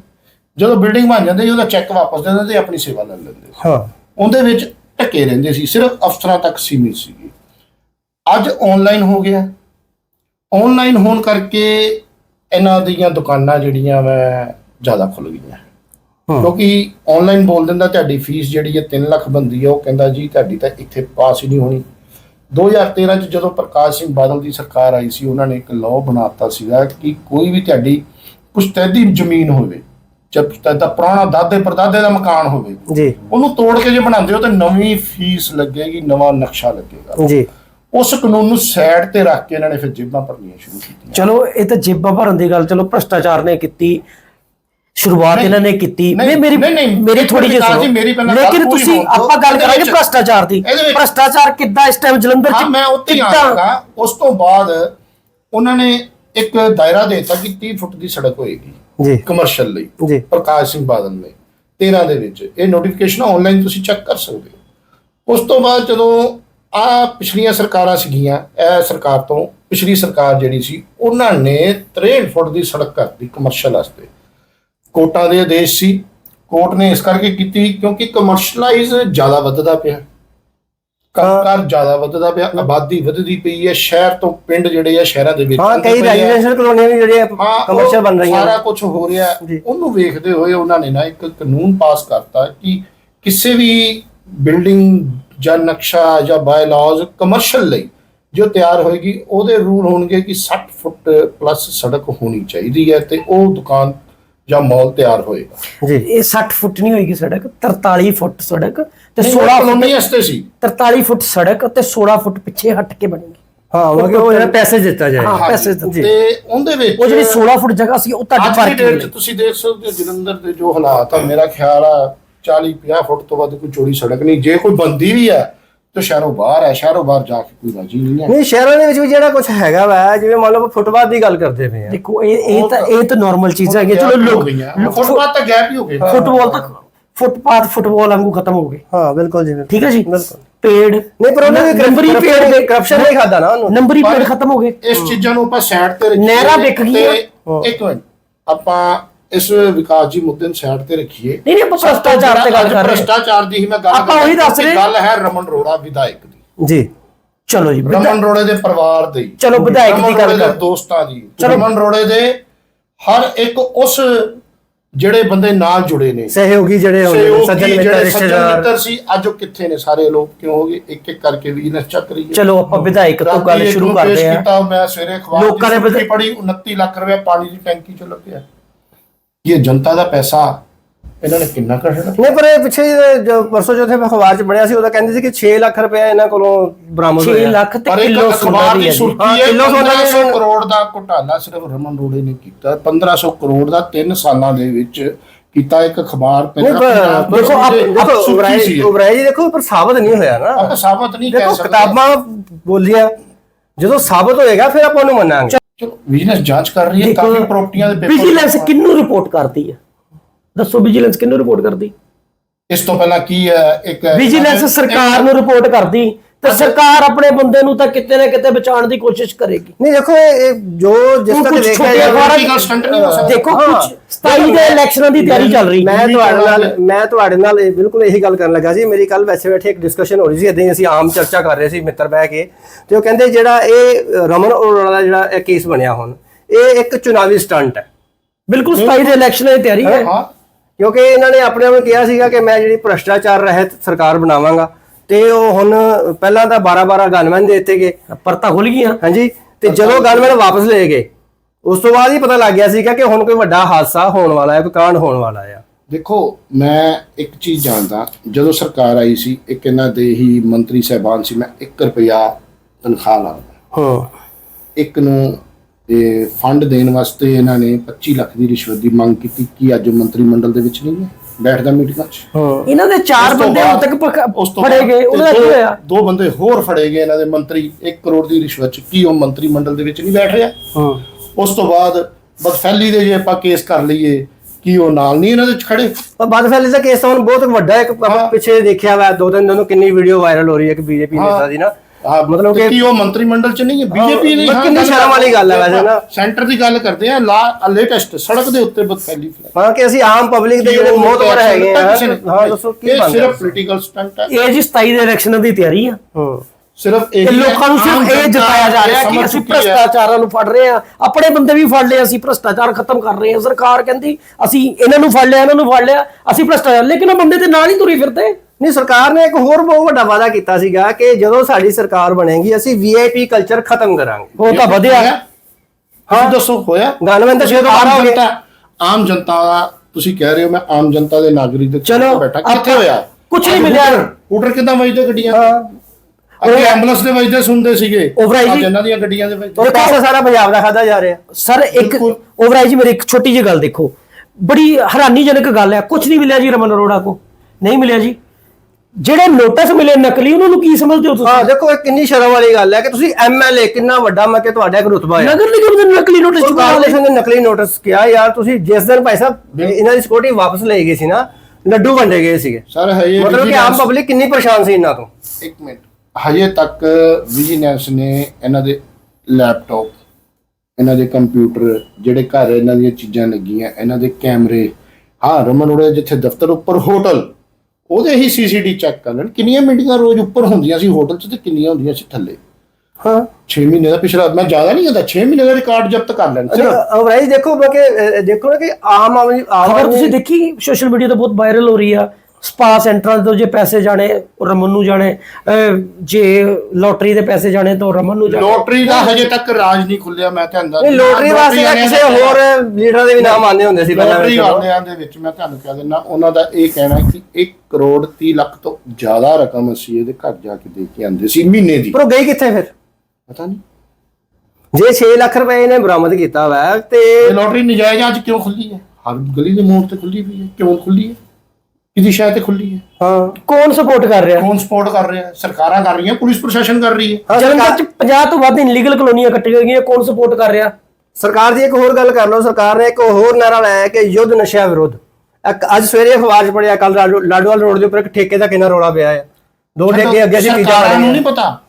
ਜਦੋਂ ਬਿਲਡਿੰਗ ਬਣ ਜਾਂਦੀ ਉਹਦਾ ਚੈੱਕ ਵਾਪਸ ਦੇ ਦਿੰਦੇ ਤੇ ਆਪਣੀ ਸੇਵਾ ਲੈ ਲੈਂਦੇ ਸੀ ਹਾਂ। ਉਹਦੇ ਵਿੱਚ ਟਕੇ ਰਹਿੰਦੇ ਸੀ ਸਿਰਫ ਅਫਸਰਾਂ ਤੱਕ ਸੀਮਿਤ ਸੀਗੇ। ਅੱਜ ਆਨਲਾਈਨ ਹੋ ਗਿਆ। ਆਨਲਾਈਨ ਹੋਣ ਕਰਕੇ ਇਹਨਾਂ ਦੀਆਂ ਦੁਕਾਨਾਂ ਜਿਹੜੀਆਂ ਵਾ ਜ਼ਿਆਦਾ ਖੁੱਲ ਗਈਆਂ। ਕਿਉਂਕਿ ਆਨਲਾਈਨ ਬੋਲ ਦਿੰਦਾ ਤੁਹਾਡੀ ਫੀਸ ਜਿਹੜੀ ਹੈ 3 ਲੱਖ ਬੰਦੀ ਹੈ। ਉਹ ਕਹਿੰਦਾ ਜੀ ਤੁਹਾਡੀ ਤਾਂ ਇੱਥੇ ਪਾਸ ਹੀ ਨਹੀਂ ਹੋਣੀ। 2013 ਚ ਜਦੋਂ ਪ੍ਰਕਾਸ਼ ਸਿੰਘ ਬਾਦਲ ਦੀ ਸਰਕਾਰ ਆਈ ਸੀ ਉਹਨਾਂ ਨੇ ਇੱਕ ਲਾਅ ਬਣਾਤਾ ਸੀਗਾ ਕਿ ਕੋਈ ਵੀ ਤੁਹਾਡੀ ਪੁਸ਼ਤੈਦੀ ਜ਼ਮੀਨ ਹੋਵੇ ਜਦ ਪੁਰਾਣਾ ਦਾਦੇ ਪਰਦਾਦੇ ਦਾ ਮਕਾਨ ਹੋਵੇ। ਜੀ। ਉਹਨੂੰ ਤੋੜ ਕੇ ਜੇ ਬਣਾਉਂਦੇ ਹੋ ਤਾਂ ਨਵੀਂ ਫੀਸ ਲੱਗੇਗੀ ਨਵਾਂ ਨਕਸ਼ਾ ਲੱਗੇਗਾ। ਜੀ। ਉਸ ਕਾਨੂੰਨ ਨੂੰ ਸਾਈਡ ਤੇ ਰੱਖ ਕੇ ਇਹਨਾਂ ਨੇ ਫਿਰ ਜੇਬਾਂ ਭਰਨੀਆਂ ਸ਼ੁਰੂ ਕੀਤੀਆਂ। ਚਲੋ ਇਹ ਤਾਂ ਜੇਬਾਂ ਭਰਨ ਦੀ ਗੱਲ ਚਲੋ ਭ੍ਰਸ਼ਟਾਚਾਰ ਨੇ ਕੀਤੀ ਸ਼ੁਰੂਆਤ ਇਹਨਾਂ ਨੇ ਕੀਤੀ। ਨਹੀਂ, ਮੇਰੀ ਮੇਰੀ ਥੋੜੀ ਜਿਹੀ ਸੁਣੋ। ਲੇਕਿਨ ਤੁਸੀਂ। ਆਪਾਂ ਗੱਲ ਕਰਾਂਗੇ ਭ੍ਰਸ਼ਟਾਚਾਰ ਦੀ। ਭ੍ਰਸ਼ਟਾਚਾਰ ਕਿੱਦਾਂ ਇਸ ਟਾਈਮ ਜਲੰਧਰ ਚ ਮੈਂ ਕਿੱਦਾਂ- ਆਉਂਗਾ ਉਸ ਤੋਂ ਬਾਅਦ ਉਹਨਾਂ ਨੇ ਇੱਕ ਦਾਇਰਾ ਦੇ ਦਿੱਤਾ ਕਿ 30 ਫੁੱਟ ਦੀ ਸੜਕ ਹੋਏਗੀ ਜੀ। ਕਮਰਸ਼ੀਅਲ ਲਈ। ਜੀ। ਪ੍ਰਕਾਸ਼ ਸਿੰਘ ਬਾਦਲ ਨੇ। 13 ਦੇ ਵਿੱਚ। ਇਹ ਨੋਟੀਫਿਕੇਸ਼ਨ ਆਨਲਾਈਨ ਤੁਸੀਂ ਚੈੱਕ ਕਰ ਸਕਦੇ ਹੋ। ਉਸ ਤੋਂ ਬਾਅਦ ਜਦੋਂ ਆ ਪਿਛਲੀਆਂ ਸਰਕਾਰਾਂ ਸੀਗੀਆਂ ਇਹ ਸਰਕਾਰ ਤੋਂ ਪਿਛਲੀ ਸਰਕਾਰ ਜਿਹੜੀ ਸੀ ਉਹਨਾਂ ਨੇ 63 ਫੁੱਟ ਦੀ ਸੜਕ ਕਰਤੀ ਕਮਰਸ਼ੀਅਲ ਵਾਸਤੇ। ਕੋਰਟਾਂ ਦੇ ਆਦੇਸ਼ ਸੀ। ਕੋਰਟ ਨੇ ਇਸ ਕਰਕੇ ਕੀਤੀ ਕਿਉਂਕਿ ਕਮਰਸ਼ੀਅਲਾਈਜ਼ ਜ਼ਿਆਦਾ ਵੱਧਦਾ ਪਿਆ। ਕੰਮਕਾਰ ਜ਼ਿਆਦਾ ਵੱਧਦਾ ਪਿਆ ਆਬਾਦੀ ਵੱਧਦੀ ਪਈ ਹੈ ਸ਼ਹਿਰ ਤੋਂ ਪਿੰਡ ਜਿਹੜੇ ਆ ਸ਼ਹਿਰਾਂ ਦੇ ਵਿੱਚ ਹਾਂ ਕਈ। ਰੈਜ਼ੀਡੈਂਸ਼ੀਅਲ ਕਲੋਨੀਆਂ ਵੀ ਜਿਹੜੀਆਂ ਹਾਂ ਕਮਰਸ਼ੀਅਲ ਬਣ ਰਹੀਆਂ ਸਾਰਾ ਕੁਝ ਹੋ ਰਿਹਾ। ਉਹਨੂੰ ਵੇਖਦੇ ਹੋਏ ਉਹਨਾਂ ਨੇ ਨਾ ਇੱਕ ਕਾਨੂੰਨ ਪਾਸ ਕਰਤਾ ਕਿ ਕਿਸੇ ਵੀ ਬਿਲਡਿੰਗ ਜਾਂ ਨਕਸ਼ਾ ਜਾਂ ਬਾਇਲਾਜ਼ ਕਮਰਸ਼ੀਅਲ ਲਈ ਜੋ ਤਿਆਰ ਹੋਏਗੀ ਉਹਦੇ ਰੂਲ ਹੋਣਗੇ ਕਿ 60 ਫੁੱਟ ਪਲੱਸ ਸੜਕ ਹੋਣੀ ਚਾਹੀਦੀ ਹੈ ਤੇ ਉਹ ਦੁਕਾਨ ਜਾਂ ਮਾਲ ਤਿਆਰ ਹੋਏਗਾ। ਜੀ। ਇਹ 60 ਫੁੱਟ ਨਹੀਂ ਹੋਏਗੀ ਸੜਕ 43 ਫੁੱਟ ਸੜਕ ਤੇ 16 16 ਫੁੱਟ ਕਲੋਨੀ ਵਾਸਤੇ ਸੀ। 43 ਫੁੱਟ ਸੜਕ ਤੇ 16 ਫੁੱਟ ਪਿੱਛੇ ਹਟ ਕੇ ਬਣੇਗੀ। ਹਾਂ ਉਹ ਜਿਹੜਾ ਪੈਸੇ ਦਿੱਤਾ ਜਾਏ ਹਾਂ, ਪੈਸੇ। ਦਿੱਤੇ। ਤੇ ਉਹਦੇ ਵਿੱਚ ਉਹ ਜਿਹੜੀ 16 ਫੁੱਟ ਜਗ੍ਹਾ ਸੀ ਉਹ ਤੁਹਾਡੀ ਅੱਜ ਦੀ ਪਾਰਕਿੰਗ ਡੇਟ 'ਚ ਤੁਸੀਂ ਦੇਖ ਸਕਦੇ ਹੋ ਜਲੰਧਰ ਦੇ ਜੋ ਹਾਲਾਤ ਆ ਮੇਰਾ ਖਿਆਲ ਆ 40 50 ਫੁੱਟ ਤੋਂ ਵੱਧ ਕੋਈ ਚੌੜੀ ਸੜਕ ਨਹੀਂ। ਜੇ ਕੋਈ ਬੰਦੀ ਵੀ ਹੈ ਤਾਂ ਸ਼ਹਿਰੋਂ ਬਾਹਰ ਹੈ ਸ਼ਹਿਰੋਂ ਬਾਹਰ ਜਾ ਕੇ ਕੋਈ ਰਾਜੀ ਨਹੀਂ ਹੈ। ਨਹੀਂ ਸ਼ਹਿਰਾਂ ਦੇ ਵਿੱਚ ਵੀ ਜਿਹੜਾ ਕੁਝ ਹੈਗਾ ਵਾ ਜਿਵੇਂ ਮੰਨ ਲਓ ਫੁੱਟਪਾਥ ਦੀ ਗੱਲ ਕਰਦੇ ਪਏ ਆ। ਦੇਖੋ ਇਹ ਇਹ ਤਾਂ ਇਹ ਤਾਂ ਨਾਰਮਲ ਚੀਜ਼ਾਂ ਹੈਗੀਆਂ। ਚਲੋ ਲੋਕ ਫੁੱਟਪਾਥ ਤਾਂ ਗੈਪ ਹੀ ਹੋ ਗਏ। ਫੁੱਟਬਾਲ ਤੱਕ ਫੁੱਟਪਾਥ ਫੁੱਟਬਾਲ ਵਾਂਗੂ ਖਤਮ ਹੋ ਗਏ। ਹਾਂ ਬਿਲਕੁਲ ਜੀ ਬਿਲਕੁਲ। ਠੀਕ ਹੈ ਜੀ? ਬਿਲਕੁਲ। ਪੇੜ। ਨਹੀਂ ਪਰ ਉਹਨੇ ਵੀ ਨੰਬਰੀ ਪੇੜ ਦੇ ਕਰਪਸ਼ਨ ਨਹੀਂ ਖਾਦਾ ਨਾ ਉਹਨੂੰ। ਨੰਬਰੀ ਪੇੜ ਖਤਮ ਹੋ ਗਏ। ਇਸ ਚੀਜ਼ਾਂ ਨੂੰ ਆਪਾਂ ਸਾਈਡ ਤੇ ਰੱਖੀਏ ਨਹਿਰਾਂ ਵਿਕ ਗਈਆਂ। ਤੇ ਇੱਕ ਮਿੰਟ। ਆਪਾਂ ਇਸ ਵਿਕਾਸ ਜੀ ਮੁੱਦੇ ਨੂੰ ਸਾਈਡ ਤੇ ਰੱਖੀਏ। ਨਹੀਂ, ਨਹੀਂ, ਭ੍ਰਸ਼ਟਾਚਾਰ ਤੇ ਗੱਲ ਕਰ ਰਹੇ। ਭ੍ਰਸ਼ਟਾਚਾਰ ਦੀ ਹੀ ਮੈਂ ਗੱਲ ਆਪਾਂ ਉਹੀ ਦੱਸ ਰਹੇ। ਗੱਲ ਹੈ ਰਮਨ ਰੋੜਾ ਵਿਧਾਇਕ ਦੀ। ਜੀ ਚਲੋ ਜੀ ਰਮਨ ਰੋੜੇ ਦੇ ਪਰਿਵਾਰ ਦੀ। ਚਲੋ ਵਿਧਾਇਕ ਦੀ ਗੱਲ ਕਰ। ਦੋਸਤਾਂ ਦੀ। ਰਮਨ ਰੋੜੇ ਦੇ ਹਰ ਇੱਕ ਉਸ ਜਿਹੜੇ ਬੰਦੇ ਨਾਲ ਜੁੜੇ ਨੇ। ਸਹਿਯੋਗੀ ਜਿਹੜੇ ਸਹਿਯੋਗੀ ਸੱਜਣ ਮਿੱਤਰ ਰਿਸ਼ਤੇਦਾਰ। ਮਿੱਤਰ ਸੀ ਅੱਜ ਉਹ ਕਿੱਥੇ ਨੇ ਸਾਰੇ ਲੋਕ? ਕਿਉਂ ਹੋ ਗਏ? ਇੱਕ ਇੱਕ ਕਰਕੇ ਬਿਜ਼ਨਸ ਚੱਕ ਰਹੀ ਹੈ ਚਲੋ ਆਪਾਂ ਵਿਧਾਇਕ ਤੋਂ ਗੱਲ ਸ਼ੁਰੂ ਕਰਦੇ ਹਾਂ। ਲੋਕਾਂ ਨੇ ਪੜੀ 29 ਲੱਖ ਰੁਪਏ ਪਾਣੀ ਦੀ ਟੈਂਕੀ ਚ ਲੱਗਿਆ ਇਹ ਜਨਤਾ ਦਾ ਪੈਸਾ ਇਹਨਾਂ ਨੇ ਕਿੰਨਾ ਕੱਢਣਾ ਨਹੀਂ ਪਰ ਇਹ ਪਿੱਛੇ ਜਿਹੇ ਜੋ ਪਰਸੋਂ ਚੌਥੇ ਅਖਬਾਰ 'ਚ ਬਣਿਆ ਸੀ ਉਹਦਾ ਕਹਿੰਦੇ ਸੀ ਕਿ 6 ਲੱਖ ਰੁਪਏ ਇਹਨਾਂ ਕੋਲੋਂ ਬਰਾਮਦ 6 ਹੋਇਆ। ਲੱਖ ਤੇ ਪਰ ਇੱਕ ਕਿਲੋ ਸੋਨਾ ਅਖਬਾਰ ਦੀ ਦੀ ਹੈ ਜੀ। ਸੁਰਖੀ ਹਾਂ, ਹੈ ਕਿੱਲੋ ਸੋਨਾ 1500 ਦੇ- ਕਰੋੜ ਦਾ ਘੁਟਾਲਾ ਸਿਰਫ ਰਮਨ ਰੋੜੇ ਨੇ ਕੀਤਾ। 1500 ਕਰੋੜ ਦਾ 3 ਸਾਲਾਂ ਦੇ ਵਿੱਚ ਕੀਤਾ ਇੱਕ ਅਖਬਾਰ ਨਹੀਂ ਪਰ ਦੇਖੋ ਆਪ ਪਰ ਸਾਬਤ ਨਹੀਂ ਹੋਇਆ ਨਾ। ਆਪਾਂ ਸਾਬਤ ਨਹੀਂ ਕਹਿ ਦੇਖੋ ਸਕਦੇ। ਕਿਤਾਬਾਂ ਬੋਲੀਆਂ ਜਦੋਂ ਸਾਬਤ ਹੋਏਗਾ ਫਿਰ ਆਪਾਂ ਉਹਨੂੰ ਮੰਨਾਂਗੇ। ਵਿਜੀਲੈਂਸ ਜਾਂਚ ਕਰ ਰਹੀ ਹੈ ਕਾਫੀ ਪ੍ਰਾਪਰਟੀਆਂ ਦੇ ਵਿਜੀਲੈਂਸ ਕਿੰਨੂੰ ਰਿਪੋਰਟ ਕਰਦੀ ਹੈ? ਦੱਸੋ ਵਿਜੀਲੈਂਸ ਕਿੰਨੂੰ ਰਿਪੋਰਟ ਕਰਦੀ? ਇਸ ਤੋਂ ਪਹਿਲਾਂ ਕੀ ਹੈ ਇੱਕ ਵਿਜੀਲੈਂਸ ਸਰਕਾਰ ਨੂੰ ਰਿਪੋਰਟ ਕਰਦੀ। ਤੇ ਸਰਕਾਰ ਆਪਣੇ ਬੰਦੇ ਨੂੰ ਤਾਂ ਕਿਤੇ ਨਾ ਕਿਤੇ ਬਚਾਉਣ ਦੀ ਕੋਸ਼ਿਸ਼ ਕਰੇਗੀ। ਨਹੀਂ ਦੇਖੋ ਇਹ ਜੋ ਜਿਸ ਕੁਛ ਦੇਖਿਆ। ਦੇਖੋ। ਕੁਝ 27 ਦੇ ਇਲੈਕਸ਼ਨਾਂ ਦੀ ਤਿਆਰੀ ਚੱਲ ਰਹੀ ਮੈਂ ਤੁਹਾਡੇ ਨਾਲ। ਮੈਂ ਤੁਹਾਡੇ ਨਾਲ ਬਿਲਕੁਲ ਇਹੀ ਗੱਲ ਕਰਨ ਲੱਗਾ ਸੀ। ਮੇਰੀ ਕੱਲ ਵੈਸੇ ਬੈਠੇ ਇੱਕ ਡਿਸਕਸ਼ਨ ਹੋ ਰਹੀ ਸੀ ਇਦਾਂ ਹੀ ਅਸੀਂ ਆਮ ਚਰਚਾ ਕਰ ਰਹੇ ਸੀ ਮਿੱਤਰ ਬਹਿ ਕੇ। ਤੇ ਉਹ ਕਹਿੰਦੇ ਜਿਹੜਾ ਇਹ ਰਮਨ ਅਰੋੜਾ ਦਾ ਜਿਹੜਾ ਇਹ ਕੇਸ ਬਣਿਆ ਹੁਣ ਇਹ ਇੱਕ ਚੁਣਾਵੀ ਸਟੰਟ ਹੈ। ਬਿਲਕੁਲ 27 ਦੇ ਇਲੈਕਸ਼ਨਾਂ ਦੀ ਤਿਆਰੀ ਹਾਂ। ਕਿਉਂਕਿ ਇਹਨਾਂ ਨੇ ਆਪਣੇ ਆਪ ਨੂੰ ਕਿਹਾ ਸੀਗਾ ਕਿ ਮੈਂ ਜਿਹੜੀ ਭ੍ਰਸ਼ਟਾਚਾਰ ਰਹਿਤ ਸਰਕਾਰ ਬਣਾਵਾਂਗਾ। ਤੇ ਉਹ ਹੁਣ ਪਹਿਲਾਂ ਤਾਂ 12 12 ਗਨਮੈਨ ਦੇ ਦਿੱਤੇ ਗਏ। ਪਰਤਾ ਖੁੱਲ ਗਈਆਂ। ਹਾਂਜੀ ਤੇ ਜਦੋਂ ਗਨਮੈਨ ਵਾਪਸ ਲਏ ਗਏ ਉਸ ਤੋਂ ਬਾਅਦ ਹੀ ਪਤਾ ਲੱਗ ਗਿਆ ਸੀਗਾ ਕਿ ਹੁਣ ਕੋਈ ਵੱਡਾ ਹਾਦਸਾ ਹੋਣ ਵਾਲਾ ਹੈ ਕੋਈ ਕਾਂਡ ਹੋਣ ਵਾਲਾ ਹੈ। ਦੇਖੋ ਮੈਂ ਇੱਕ ਚੀਜ਼ ਜਾਣਦਾ ਜਦੋਂ ਸਰਕਾਰ ਆਈ ਸੀ ਇੱਕ ਇਹਨਾਂ ਦੇ ਹੀ ਮੰਤਰੀ ਸਹਿਬਾਨ ਸੀ ਮੈਂ 1 ਰੁਪਿਆ ਤਨਖਾਹ ਲਾਉਂਦਾ ਹਾਂ। ਇੱਕ ਨੂੰ ਇਹ ਫੰਡ ਦੇਣ ਵਾਸਤੇ ਇਹਨਾਂ ਨੇ 25 ਲੱਖ ਦੀ ਰਿਸ਼ਵਤ ਦੀ ਮੰਗ ਕੀਤੀ ਕੀ ਅੱਜ ਮੰਤਰੀ ਮੰਡਲ ਦੇ ਵਿੱਚ ਨਹੀਂ ਹੈ? ਬੈਠਦਾ ਮੀਟਿੰਗਾਂ 'ਚ। ਹਾਂ। ਇਹਨਾਂ ਦੇ ਚਾਰ ਉਸ ਤੋਂ ਬੰਦੇ ਹੁਣ ਬਾਅਦ- ਤੱਕ ਪਕ- ਤੋਂ ਫੜੇ ਬਾਅਦ ਗਏ ਉਹਨਾਂ ਦਾ ਤੇ ਕੀ ਹੋਇਆ? ਦੋ ਬੰਦੇ ਹੋਰ ਫੜੇ ਗਏ ਇਹਨਾਂ ਦੇ ਮੰਤਰੀ 1 ਕਰੋੜ ਦੀ ਰਿਸ਼ਵਤ 'ਚ ਕੀ ਉਹ ਮੰਤਰੀ ਮੰਡਲ ਦੇ ਵਿੱਚ ਨਹੀਂ ਬੈਠ ਰਿਹਾ? ਹਾਂ। ਉਸ ਤੋਂ ਬਾਅਦ ਬਦਫੈਲੀ ਦੇ ਜੇ ਆਪਾਂ ਕੇਸ ਕਰ ਲਈਏ ਕੀ ਉਹ ਨਾਲ ਨਹੀਂ ਇਹਨਾਂ ਦੇ 'ਚ ਖੜੇ? ਪਰ ਬਾਦਫੈਲੀ ਦਾ ਕੇਸ ਤਾਂ ਹੁਣ ਬਹੁਤ ਵੱਡਾ ਇੱਕ ਆਪਾਂ ਪਿੱਛੇ ਦੇਖਿਆ ਵਾ ਦੋ ਤਿੰਨ ਦਿਨੋਂ ਕਿੰਨੀ ਵੀਡੀਓ ਵਾਇਰਲ ਹੋ ਰਹੀ ਹੈ ਕਿ ਬੀਜੇਪੀ ਹਾਂ। ਨੇਤਾ ਦੀ ਨਾ। ਹਾਂ ਮਤਲਬ ਕਿ ਕੀ ਉਹ ਮੰਤਰੀ ਮੰਡਲ 'ਚ ਨਹੀਂ ਹੈ? ਬੀਜੇਪੀ ਨਹੀਂ? ਪਰ ਕਿੰਨੀ ਸ਼ਰਮ ਵਾਲੀ ਗੱਲ ਹੈ ਵੈਸੇ ਨਾ। ਸੈਂਟਰ ਦੀ ਗੱਲ ਕਰਦੇ ਆ ਲਾ ਲੇਟੈਸਟ ਸੜਕ ਦੇ ਉੱਤੇ ਬਦਫੈਲੀ ਫੈਲਾਈ ਹਾਂ ਕਿ ਅਸੀਂ ਆਮ ਪਬਲਿਕ ਦੇ ਜਿਹੜੇ ਮੋਹਤਵਰ ਹੈਗੇ ਆ ਹਾਂ ਦੱਸੋ ਕੀ ਇਹ ਬਣਦਾ ਸਿਰਫ ਪੋਲੀਟੀਕਲ ਸਟੰਟ ਹੈ। ਇਹ ਜੀ 27 ਦੇ ਇਲੈਕਸ਼ਨਾਂ ਦੀ ਤਿਆਰੀ ਆ। ਹਾਂ। ਸਿਰਫ ਇਹੀ ਹੈ, ਲੋਕਾਂ ਨੂੰ ਸਿਰਫ ਇਹ ਜਤਾਇਆ ਜਾ ਰਿਹਾ ਕਿ ਅਸੀਂ ਹੈ। ਭ੍ਰਸ਼ਟਾਚਾਰਾਂ ਨੂੰ ਫੜ ਰਹੇ ਹਾਂ। ਆਪਣੇ ਬੰਦੇ ਵੀ ਫੜ ਲਏ ਅਸੀਂ ਭ੍ਰਸ਼ਟਾਚਾਰ ਖਤਮ ਕਰ ਰਹੇ ਹਾਂ। ਸਰਕਾਰ ਕਹਿੰਦੀ ਅਸੀਂ ਇਹਨਾਂ ਨੂੰ ਫੜ ਲਿਆ ਇਹਨਾਂ ਨੂੰ ਫੜ ਲਿਆ ਅਸੀਂ ਭ੍ਰਸ਼ਟਾਚਾਰ ਲੇਕਿਨ ਉਹ ਬੰਦੇ ਤੇ ਨਾਲ ਹੀ ਤੁਰੀ ਫਿਰਦੇ। ਨਹੀਂ ਸਰਕਾਰ ਨੇ ਇੱਕ ਹੋਰ ਬਹੁਤ ਵੱਡਾ ਵਾਅਦਾ ਕੀਤਾ ਸੀਗਾ ਕਿ ਜਦੋਂ ਸਾਡੀ ਸਰਕਾਰ ਬਣੇਗੀ ਅਸੀਂ ਵੀਆਈਪੀ ਕਲਚਰ ਖਤਮ ਕਰਾਂਗੇ। ਉਹ ਤਾਂ ਵਧਿਆ। ਹੋਇਆ? ਹਾਂ। ਦੱਸੋ ਹੋਇਆ? ਗਨਮੈਨ ਤਾਂ ਸ਼ੇਰ ਆਮ ਹੋ ਜਨਤਾ ਆਮ ਜਨਤਾ ਦਾ ਤੁਸੀਂ ਕਹਿ ਰਹੇ ਹੋ ਮੈਂ ਆਮ ਜਨਤਾ ਦੇ ਨਾਗਰਿਕ ਦੇ ਚਲੋ, ਬੈਠਾ। ਕਿੱਥੇ ਹੋਇਆ? ਕੁਛ ਨਹੀਂ ਮਿਲਿਆ। ਹੂਟਰ- ਹੂਟਰ ਕਿਦਾਂ ਵੱਜਦੇ ਗੱਡੀਆਂ? ਹਾਂ। ਅੱਗੇ ਐਂਬੂਲੈਂਸ ਦੇ ਵੱਜਦੇ ਸੁਣਦੇ ਸੀਗੇ। ਓਵਰਾਈ ਜੀ। ਇਹਨਾਂ ਦੀਆਂ ਗੱਡੀਆਂ ਦੇ ਵੱਜਦੇ ਉਹ ਪੈਸਾ ਸਾਰਾ ਪੰਜਾਬ ਦਾ ਖਾਦਾ ਜਾ ਰਿਹਾ। ਸਰ ਇੱਕ। ਓਵਰਾਈ ਜੀ ਮੇਰੀ ਇੱਕ ਛੋਟੀ ਜਿਹੀ ਗੱਲ ਦੇਖੋ। ਬੜੀ ਹੈਰਾਨੀਜਨਕ ਗੱਲ ਹੈ। ਕੁਝ ਨਹੀਂ ਮਿਲਿਆ ਜੀ ਰਮਨ ਅਰੋੜਾ ਕੋ। ਨਹੀਂ ਮਿਲਿਆ ਜੀ। ਜਿਹੜੇ ਨੋਟਿਸ ਮਿਲੇ ਨਕਲੀ ਉਹਨਾਂ ਨੂੰ ਕੀ ਸਮਝਦੇ ਹੋ ਹਾਂ ਤੁਸੀਂ ਦੇਖੋ ਇਹ ਕਿੰਨੀ ਸ਼ਰਮ ਵਾਲੀ ਗੱਲ ਹੈ ਕਿ ਤੁਸੀਂ ਐਮਐਲਏ ਕਿੰਨਾ ਵੱਡਾ ਮੈਂ ਕਿ ਤੁਹਾਡਾ ਇੱਕ ਰੁਤਬਾ ਹੈ। ਨਗਰ ਨਿਗਮ ਦੇ ਨਕਲੀ ਨੋਟਿਸ ਚੁਕਾ ਲਏ ਕਾਰਪੋਰੇਸ਼ਨ ਨੇ ਨਕਲੀ ਨੋਟਿਸ ਕਿਹਾ ਯਾਰ ਤੁਸੀਂ ਜਿਸ ਦਿਨ ਭਾਈ ਸਾਹਿਬ ਇਹਨਾਂ ਦੀ ਸਿਕਿਉਰਿਟੀ ਵਾਪਸ ਲਈ ਗਈ ਸੀ ਨਾ ਲੱਡੂ ਵੰਡੇ ਗਏ ਸੀਗੇ। ਸਰ ਹੈ ਇਹ ਮਤਲਬ ਕਿ ਆਮ ਪਬਲਿਕ ਕਿੰਨੀ ਪਰੇਸ਼ਾਨ ਸੀ ਇਹਨਾਂ ਤੋਂ? ਇੱਕ ਮਿੰਟ। ਹਜੇ ਤੱਕ ਵਿਜੀਲੈਂਸ ਨੇ ਇਹਨਾਂ ਦੇ ਲੈਪਟਾਪ ਇਹਨਾਂ ਦੇ ਕੰਪਿਊਟਰ ਜਿਹੜੇ ਘਰ ਇਹਨਾਂ ਦੀਆਂ ਚੀਜ਼ਾਂ ਲੱਗੀਆਂ ਇਹਨਾਂ ਦੇ ਕੈਮਰੇ ਹਾਂ ਰਮਨ ਉੜੇ ਜਿੱਥੇ ਦਫ਼ਤਰ ਉੱਪਰ ਹੋਟਲ ਉਹਦੇ ਹੀ ਸੀਸੀਟੀ ਚੈੱਕ ਕਰ ਲੈਣ ਕਿੰਨੀਆਂ ਮੀਟਿੰਗਾਂ ਰੋਜ਼ ਉੱਪਰ ਹੁੰਦੀਆਂ ਸੀ ਹੋਟਲ 'ਚ ਤੇ ਕਿੰਨੀਆਂ ਹੁੰਦੀਆਂ ਸੀ ਥੱਲੇ? ਹਾਂ। 6 ਮਹੀਨੇ ਦਾ ਪਿਛਲਾ ਮੈਂ ਜ਼ਿਆਦਾ ਨਹੀਂ ਕਹਿੰਦਾ 6 ਮਹੀਨੇ ਦਾ ਰਿਕਾਰਡ ਜ਼ਬਤ ਕਰ ਲੈਣ ਸਿਰਫ। ਅਵਰਾਈ ਦੇਖੋ ਕਿ ਦੇਖੋ ਕਿ ਆਮ ਆਮ ਤੁਸੀਂ ਦੇਖੀ ਸੋਸ਼ਲ ਮੀਡੀਆ ਤੇ ਬਹੁਤ ਵਾਇਰਲ ਹੋ ਰਹੀ ਆ। ਸਪਾ ਸੈਂਟਰਾਂ ਤੋਂ ਜੇ ਪੈਸੇ ਜਾਣੇ ਰਮਨ ਨੂੰ ਜਾਣੇ ਜੇ ਲੋਟਰੀ ਦੇ ਪੈਸੇ ਜਾਣੇ ਤਾਂ ਰਮਨ ਨੂੰ ਜਾਣੇ। ਲੋਟਰੀ ਦਾ ਹਜੇ ਤੱਕ ਰਾਜ ਨਹੀਂ ਖੁੱਲਿਆ ਮੈਂ ਤੁਹਾਨੂੰ ਦੱਸ ਨਹੀਂ ਲੋਟਰੀ ਵਾਸਤੇ ਤਾਂ ਕਿਸੇ ਹੋਰ ਲੀਡਰਾਂ ਦੇ ਵੀ ਨਾਮ ਆਉਂਦੇ ਹੁੰਦੇ ਸੀ ਪਹਿਲਾਂ ਲੋਟਰੀ। ਵਾਲਿਆਂ ਦੇ ਵਿੱਚ ਮੈਂ ਤੁਹਾਨੂੰ ਕਹਿ ਦਿੰਦਾ ਉਹਨਾਂ ਦਾ ਇਹ ਕਹਿਣਾ ਹੈ ਕਿ 1 ਕਰੋੜ 30 ਲੱਖ ਤੋਂ ਜ਼ਿਆਦਾ ਰਕਮ ਅਸੀਂ ਇਹਦੇ ਘਰ ਜਾ ਕੇ ਦੇ ਕੇ ਆਂਦੇ ਸੀ ਮਹੀਨੇ ਦੀ। ਪਰ ਉਹ ਗਈ ਕਿੱਥੇ ਫਿਰ? ਪਤਾ ਨਹੀਂ। ਜੇ 6 ਲੱਖ ਰੁਪਏ ਇਹਨੇ ਬਰਾਮਦ ਕੀਤਾ ਵਾ ਤੇ ਇਹ ਲੋਟਰੀ ਨਜਾਇਜ਼ ਅੱਜ ਕਿਉਂ ਖੁੱਲੀ ਹੈ? ਹਰ ਗਲੀ ਦੇ ਮੋੜ ਤੇ ਖੁੱਲੀ ਵੀ ਹੈ। ਕਿਉਂ ਖੁੱਲੀ ਹੈ? ਕਿਹਦੀ ਸ਼ਾਇਦ ਤੇ ਖੁੱਲੀ ਹੈ। ਹਾਂ। ਕੌਣ ਸਪੋਰਟ ਕਰ ਰਿਹਾ? ਕੌਣ ਸਪੋਰਟ ਕਰ ਰਿਹਾ? ਸਰਕਾਰਾਂ ਕਰ ਰਹੀਆਂ ਪੁਲਿਸ ਪ੍ਰਸ਼ਾਸਨ ਕਰ ਰਹੀ ਹੈ। ਜਲੰਧਰ ਚ 50 ਤੋਂ ਵੱਧ ਇਨਲੀਗਲ ਕਲੋਨੀਆਂ ਕੱਟੀਆਂ ਗਈਆਂ ਕੌਣ ਸਪੋਰਟ ਕਰ ਰਿਹਾ? ਸਰਕਾਰ ਦੀ ਇੱਕ ਹੋਰ ਗੱਲ ਕਰ ਲਓ ਸਰਕਾਰ ਨੇ ਇੱਕ ਹੋਰ ਨਾਰਾ ਲਾਇਆ ਕਿ ਯੁੱਧ ਨਸ਼ਾ ਵਿਰੁੱਧ। ਇੱਕ ਅੱਜ ਸਵੇਰੇ ਅਖਬਾਰ 'ਚ ਪੜਿਆ ਕੱਲ ਲਾਡੋਵਾਲ ਰੋਡ ਦੇ ਉੱਪਰ ਇੱਕ ਠੇਕੇ ਦਾ ਕਿੰਨਾ ਰੋਲਾ ਪਿਆ ਹੈ। ਦੋ ਠੇਕੇ ਅੱਗੇ ਸੀ ਤੀਜਾ ਸਰਕਾਰਾਂ ਨੂੰ ਨਹੀਂ। ਪਤਾ।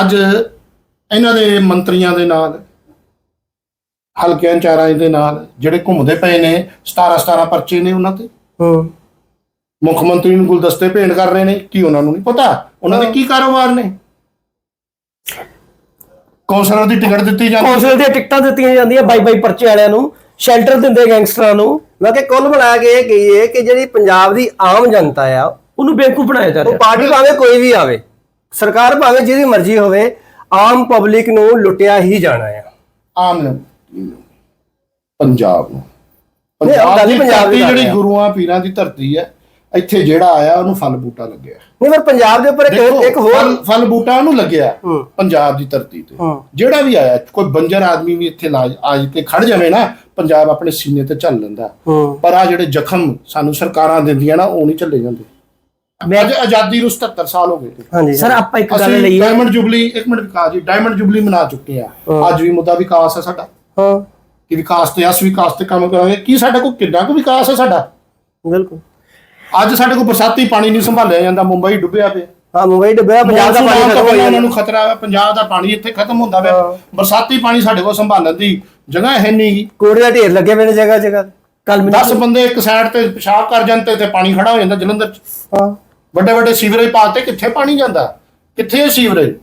ਅੱਜ ਇਹਨਾਂ ਦੇ ਮੰਤਰੀਆਂ ਦੇ ਨਾਲ ਹਲਕਿਆਂ ਚਾਰਾਂ ਦੇ ਨਾਲ ਜਿਹੜੇ ਘੁੰਮਦੇ ਪਏ ਨੇ 17 17 ਪਰਚੇ ਨੇ ਉਹਨਾਂ ਤੇ। ਹੂੰ। ਮੁੱਖ ਮੰਤਰੀ ਨੂੰ ਗੁਲਦਸਤੇ ਭੇਂਟ ਕਰ ਰਹੇ ਨੇ ਕੀ ਉਹਨਾਂ ਨੂੰ ਨਹੀਂ ਪਤਾ? ਉਹਨਾਂ ਦੇ ਕੀ ਕਾਰੋਬਾਰ ਨੇ? ਕੌਂਸਲਰ ਦੀ ਟਿਕਟ ਦਿੱਤੀ ਜਾਂਦੀ। ਕੌਂਸਲ ਦੀਆਂ ਟਿਕਟਾਂ ਦਿੱਤੀਆਂ ਜਾਂਦੀਆਂ ਬਾਈ ਬਾਈ ਪਰਚੇ ਵਾਲਿਆਂ ਨੂੰ ਸ਼ੈਲਟਰ ਦਿੰਦੇ ਗੈਂਗਸਟਰਾਂ ਨੂੰ। ਮੈਂ ਕਿ ਕੁੱਲ ਮਿਲਾ ਕੇ ਇਹ ਕਹੀਏ ਕਿ ਜਿਹੜੀ ਪੰਜਾਬ ਦੀ ਆਮ ਜਨਤਾ ਆ ਉਹਨੂੰ ਬੇਵਕੂਫ ਬਣਾਇਆ ਜਾ ਉਹ ਰਿਹਾ ਪਾਰਟੀ ਭਾਵੇਂ ਕੋਈ ਵੀ ਆਵੇ ਸਰਕਾਰ ਭਾਵੇਂ ਜਿਹਦੀ ਮਰਜ਼ੀ ਹੋਵੇ ਆਮ ਪਬਲਿਕ ਨੂੰ ਲੁੱਟਿਆ ਹੀ ਜਾਣਾ ਆ। ਆਮ ਪੰਜਾਬ ਨੂੰ। ਪੰਜਾਬ ਹੀ ਦੀ ਜਿਹੜੀ। ਗੁਰੂਆਂ ਪੀਰਾਂ ਦੀ ਧਰਤੀ ਹੈ ਇੱਥੇ ਜਿਹੜਾ ਆਇਆ ਉਹਨੂੰ ਫਲ ਬੂਟਾ ਲੱਗਿਆ। ਨਹੀਂ ਪਰ ਪੰਜਾਬ ਦੇ ਉੱਪਰ ਇੱਕ ਇੱਕ ਹੋਰ ਫਲ ਫਲ ਬੂਟਾ ਉਹਨੂੰ ਲੱਗਿਆ। ਪੰਜਾਬ ਦੀ ਧਰਤੀ ਤੇ। ਜਿਹੜਾ ਵੀ ਆਇਆ ਕੋਈ ਬੰਜਰ ਆਦਮੀ ਵੀ ਇੱਥੇ ਲਾਜ ਆਜ ਕੇ ਖੜ ਜਾਵੇ ਨਾ ਪੰਜਾਬ ਆਪਣੇ ਸੀਨੇ ਤੇ ਝੱਲ ਲੈਂਦਾ। ਪਰ ਆ ਜਿਹੜੇ ਜ਼ਖਮ ਸਾਨੂੰ ਸਰਕਾਰਾਂ ਦਿੰਦੀਆਂ ਨਾ ਉਹ ਨਹੀਂ ਝੱਲੇ ਜਾਂਦੇ। ਅੱਜ ਆਜ਼ਾਦੀ ਨੂੰ 77 ਸਾਲ ਹੋ ਗਏ। ਹਾਂਜੀ ਸਰ ਆਪਾਂ ਇੱਕ ਗੱਲ ਲਈਏ। ਡਾਇਮੰਡ ਜੁਬਲੀ ਇੱਕ minute Vikas ji diamond jubilee ਮਨਾ ਚੁੱਕੇ ਆ। ਅੱਜ ਵੀ ਮੁੱਦਾ ਵਿਕਾਸ ਹੈ ਸਾਡਾ। ਹਾਂ। ਕਿ ਵਿਕਾਸ ਤੇ ਅਸ ਵਿਕਾਸ ਤੇ ਕੰਮ ਕਰਾਂਗੇ। ਕੀ ਸਾਡੇ ਕੋਲ ਕਿੰਨਾ ਕੁ ਵਿਕਾਸ ਹੈ ਸਾਡਾ? ਬਿਲਕੁਲ। ਅੱਜ ਸਾਡੇ ਕੋਲ ਬਰਸਾਤੀ ਪਾਣੀ ਨਹੀਂ ਸੰਭਾਲਿਆ ਜਾਂਦਾ ਮੁੰਬਈ ਡੁੱਬਿਆ ਪਿਆ। ਹਾਂ ਮੁੰਬਈ ਡੁੱਬਿਆ ਪੰਜਾਬ ਦਾ ਪਾਣੀ ਖਤਮ ਜਾਣਾ ਨੂੰ ਖਤਰਾ ਹੈ ਪੰਜਾਬ ਦਾ ਪਾਣੀ ਇੱਥੇ ਖਤਮ ਹੁੰਦਾ ਪਿਆ। ਬਰਸਾਤੀ ਪਾਣੀ ਸਾਡੇ ਕੋਲ ਸੰਭਾਲਣ ਦੀ ਜਗ੍ਹਾ ਹੈ ਨਹੀਂ ਕੋੜੇ ਦਾ ਢੇਰ ਲੱਗੇ ਪਏ ਨੇ ਜਗ੍ਹਾ ਜਗ੍ਹਾ ਕੱਲ ਮੈਨੂੰ 10 ਬੰਦੇ ਇੱਕ ਸਾਈਡ ਤੇ ਪਿਸ਼ਾਬ ਕਰ ਜਾਂਦੇ ਤੇ ਪਾਣੀ ਖੜਾ ਹੋ ਜਾਂਦਾ ਜਲੰਧਰ ਚ। ਹਾਂ। ਵੱਡੇ ਵੱਡੇ ਸੀਵਰੇਜ ਪਾਤੇ ਕਿੱਥੇ ਪਾਣੀ ਜਾਂਦਾ? ਕਿੱਥੇ ਸੀਵਰੇਜ?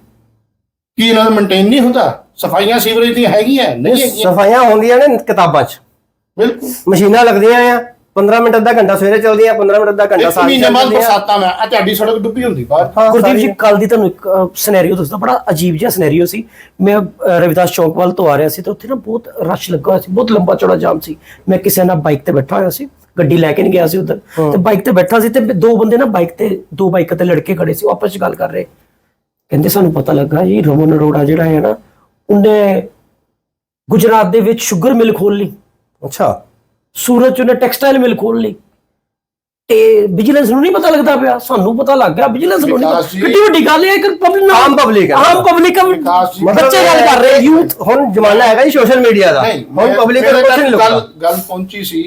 ਕੀ ਇਹਨਾਂ ਦਾ ਮੇਨਟੇਨ ਨਹੀਂ ਹੁੰਦਾ? ਸਫਾਈਆਂ ਸੀਵਰੇਜ ਦੀਆਂ ਹੈਗੀਆਂ ਨਹੀਂ ਹੈਗੀਆਂ? ਸਫਾਈਆਂ ਹੁੰਦੀਆਂ ਨੇ ਕਿਤਾਬਾਂ 'ਚ। ਬਿਲਕੁਲ। ਮਸ਼ੀਨਾਂ ਲੱਗਦੀਆਂ ਆ। 15 ਮਿੰਟ ਅੱਧਾ ਘੰਟਾ ਸਵੇਰੇ ਚੱਲਦੀਆਂ 15 ਮਿੰਟ ਅੱਧਾ ਘੰਟਾ ਇੱਕ ਮਹੀਨੇ ਬਾਅਦ। ਬਰਸਾਤਾਂ ਮੈਂ ਆ ਤੁਹਾਡੀ ਸੜਕ ਡੁੱਬੀ ਹੁੰਦੀ ਬਾਹਰ। ਹਾਂ, ਗੁਰਦੀਪ ਜੀ। ਕੱਲ ਦੀ ਤੁਹਾਨੂੰ ਇੱਕ ਸਿਨੈਰੀਓ ਦੱਸਦਾ। ਬੜਾ ਅਜੀਬ ਜਿਹਾ ਸਿਨੈਰੀਓ ਸੀ। ਮੈਂ ਰਵਿਦਾਸ ਚੌਕ ਵੱਲ ਤੋਂ ਆ ਰਿਹਾ ਸੀ ਤੇ ਉੱਥੇ ਨਾ ਬਹੁਤ ਰਸ਼ ਲੱਗਾ ਹੋਇਆ ਸੀ। ਬਹੁਤ ਲੰਬਾ ਚੌੜਾ ਜਾਮ ਸੀ। ਮੈਂ ਕਿਸੇ ਨਾਲ ਬਾਈਕ ਤੇ ਬੈਠਾ ਹੋਇਆ ਸੀ। ਗੱਡੀ ਲੈ ਕੇ ਨਹੀਂ ਗਿਆ ਸੀ ਉਧਰ। ਤੇ ਬਾਈਕ ਤੇ ਬੈਠਾ ਸੀ ਤੇ ਦੋ ਬੰਦੇ ਨਾ ਬਾਈਕ ਤੇ ਦੋ ਬਾਈਕਾਂ ਤੇ ਲੜਕੇ ਖੜੇ ਸੀ। ਆਪਸ ਵਿੱਚ ਗੱਲ ਕਰ ਰਹੇ। ਕਹਿੰਦੇ ਸਾਨੂੰ ਪਤਾ ਲੱਗਾ ਜੀ ਰਮਨ ਅਰੋੜਾ ਜਿਹੜਾ ਹੈ ਨਾ ਉਹਨੇ ਗੁਜਰਾਤ ਦੇ ਵਿੱਚ ਸ਼ੂਗਰ ਮਿਲ ਖੋਲ ਲਈ। ਅੱਛਾ। ਸੂਰਤ ਚ ਉਹਨੇ ਟੈਕਸਟਾਈਲ ਮਿਲ ਖੋਲ ਲਈ। ਤੇ ਵਿਜੀਲੈਂਸ ਨੂੰ ਨਹੀਂ ਪਤਾ ਲੱਗਦਾ ਪਿਆ ਸਾਨੂੰ ਪਤਾ ਲੱਗ ਗਿਆ ਵਿਜੀਲੈਂਸ ਨੂੰ ਨਹੀਂ ਵੱਡੀ ਗੱਲ ਹੈ ਕਿ ਪਬਲਿਕ ਆਮ ਹੈ। ਆਮ ਪਬਲਿਕ। ਬੱਚੇ ਗੱਲ ਕਰ ਰਹੇ ਯੂਥ ਹੁਣ ਜ਼ਮਾਨਾ ਹੈਗਾ ਜੀ ਸੋਸ਼ਲ ਮੀਡੀਆ ਦਾ। ਹੁਣ ਪਬਲਿਕ ਗੱਲ ਗੱਲ ਪਹੁੰਚੀ ਸੀ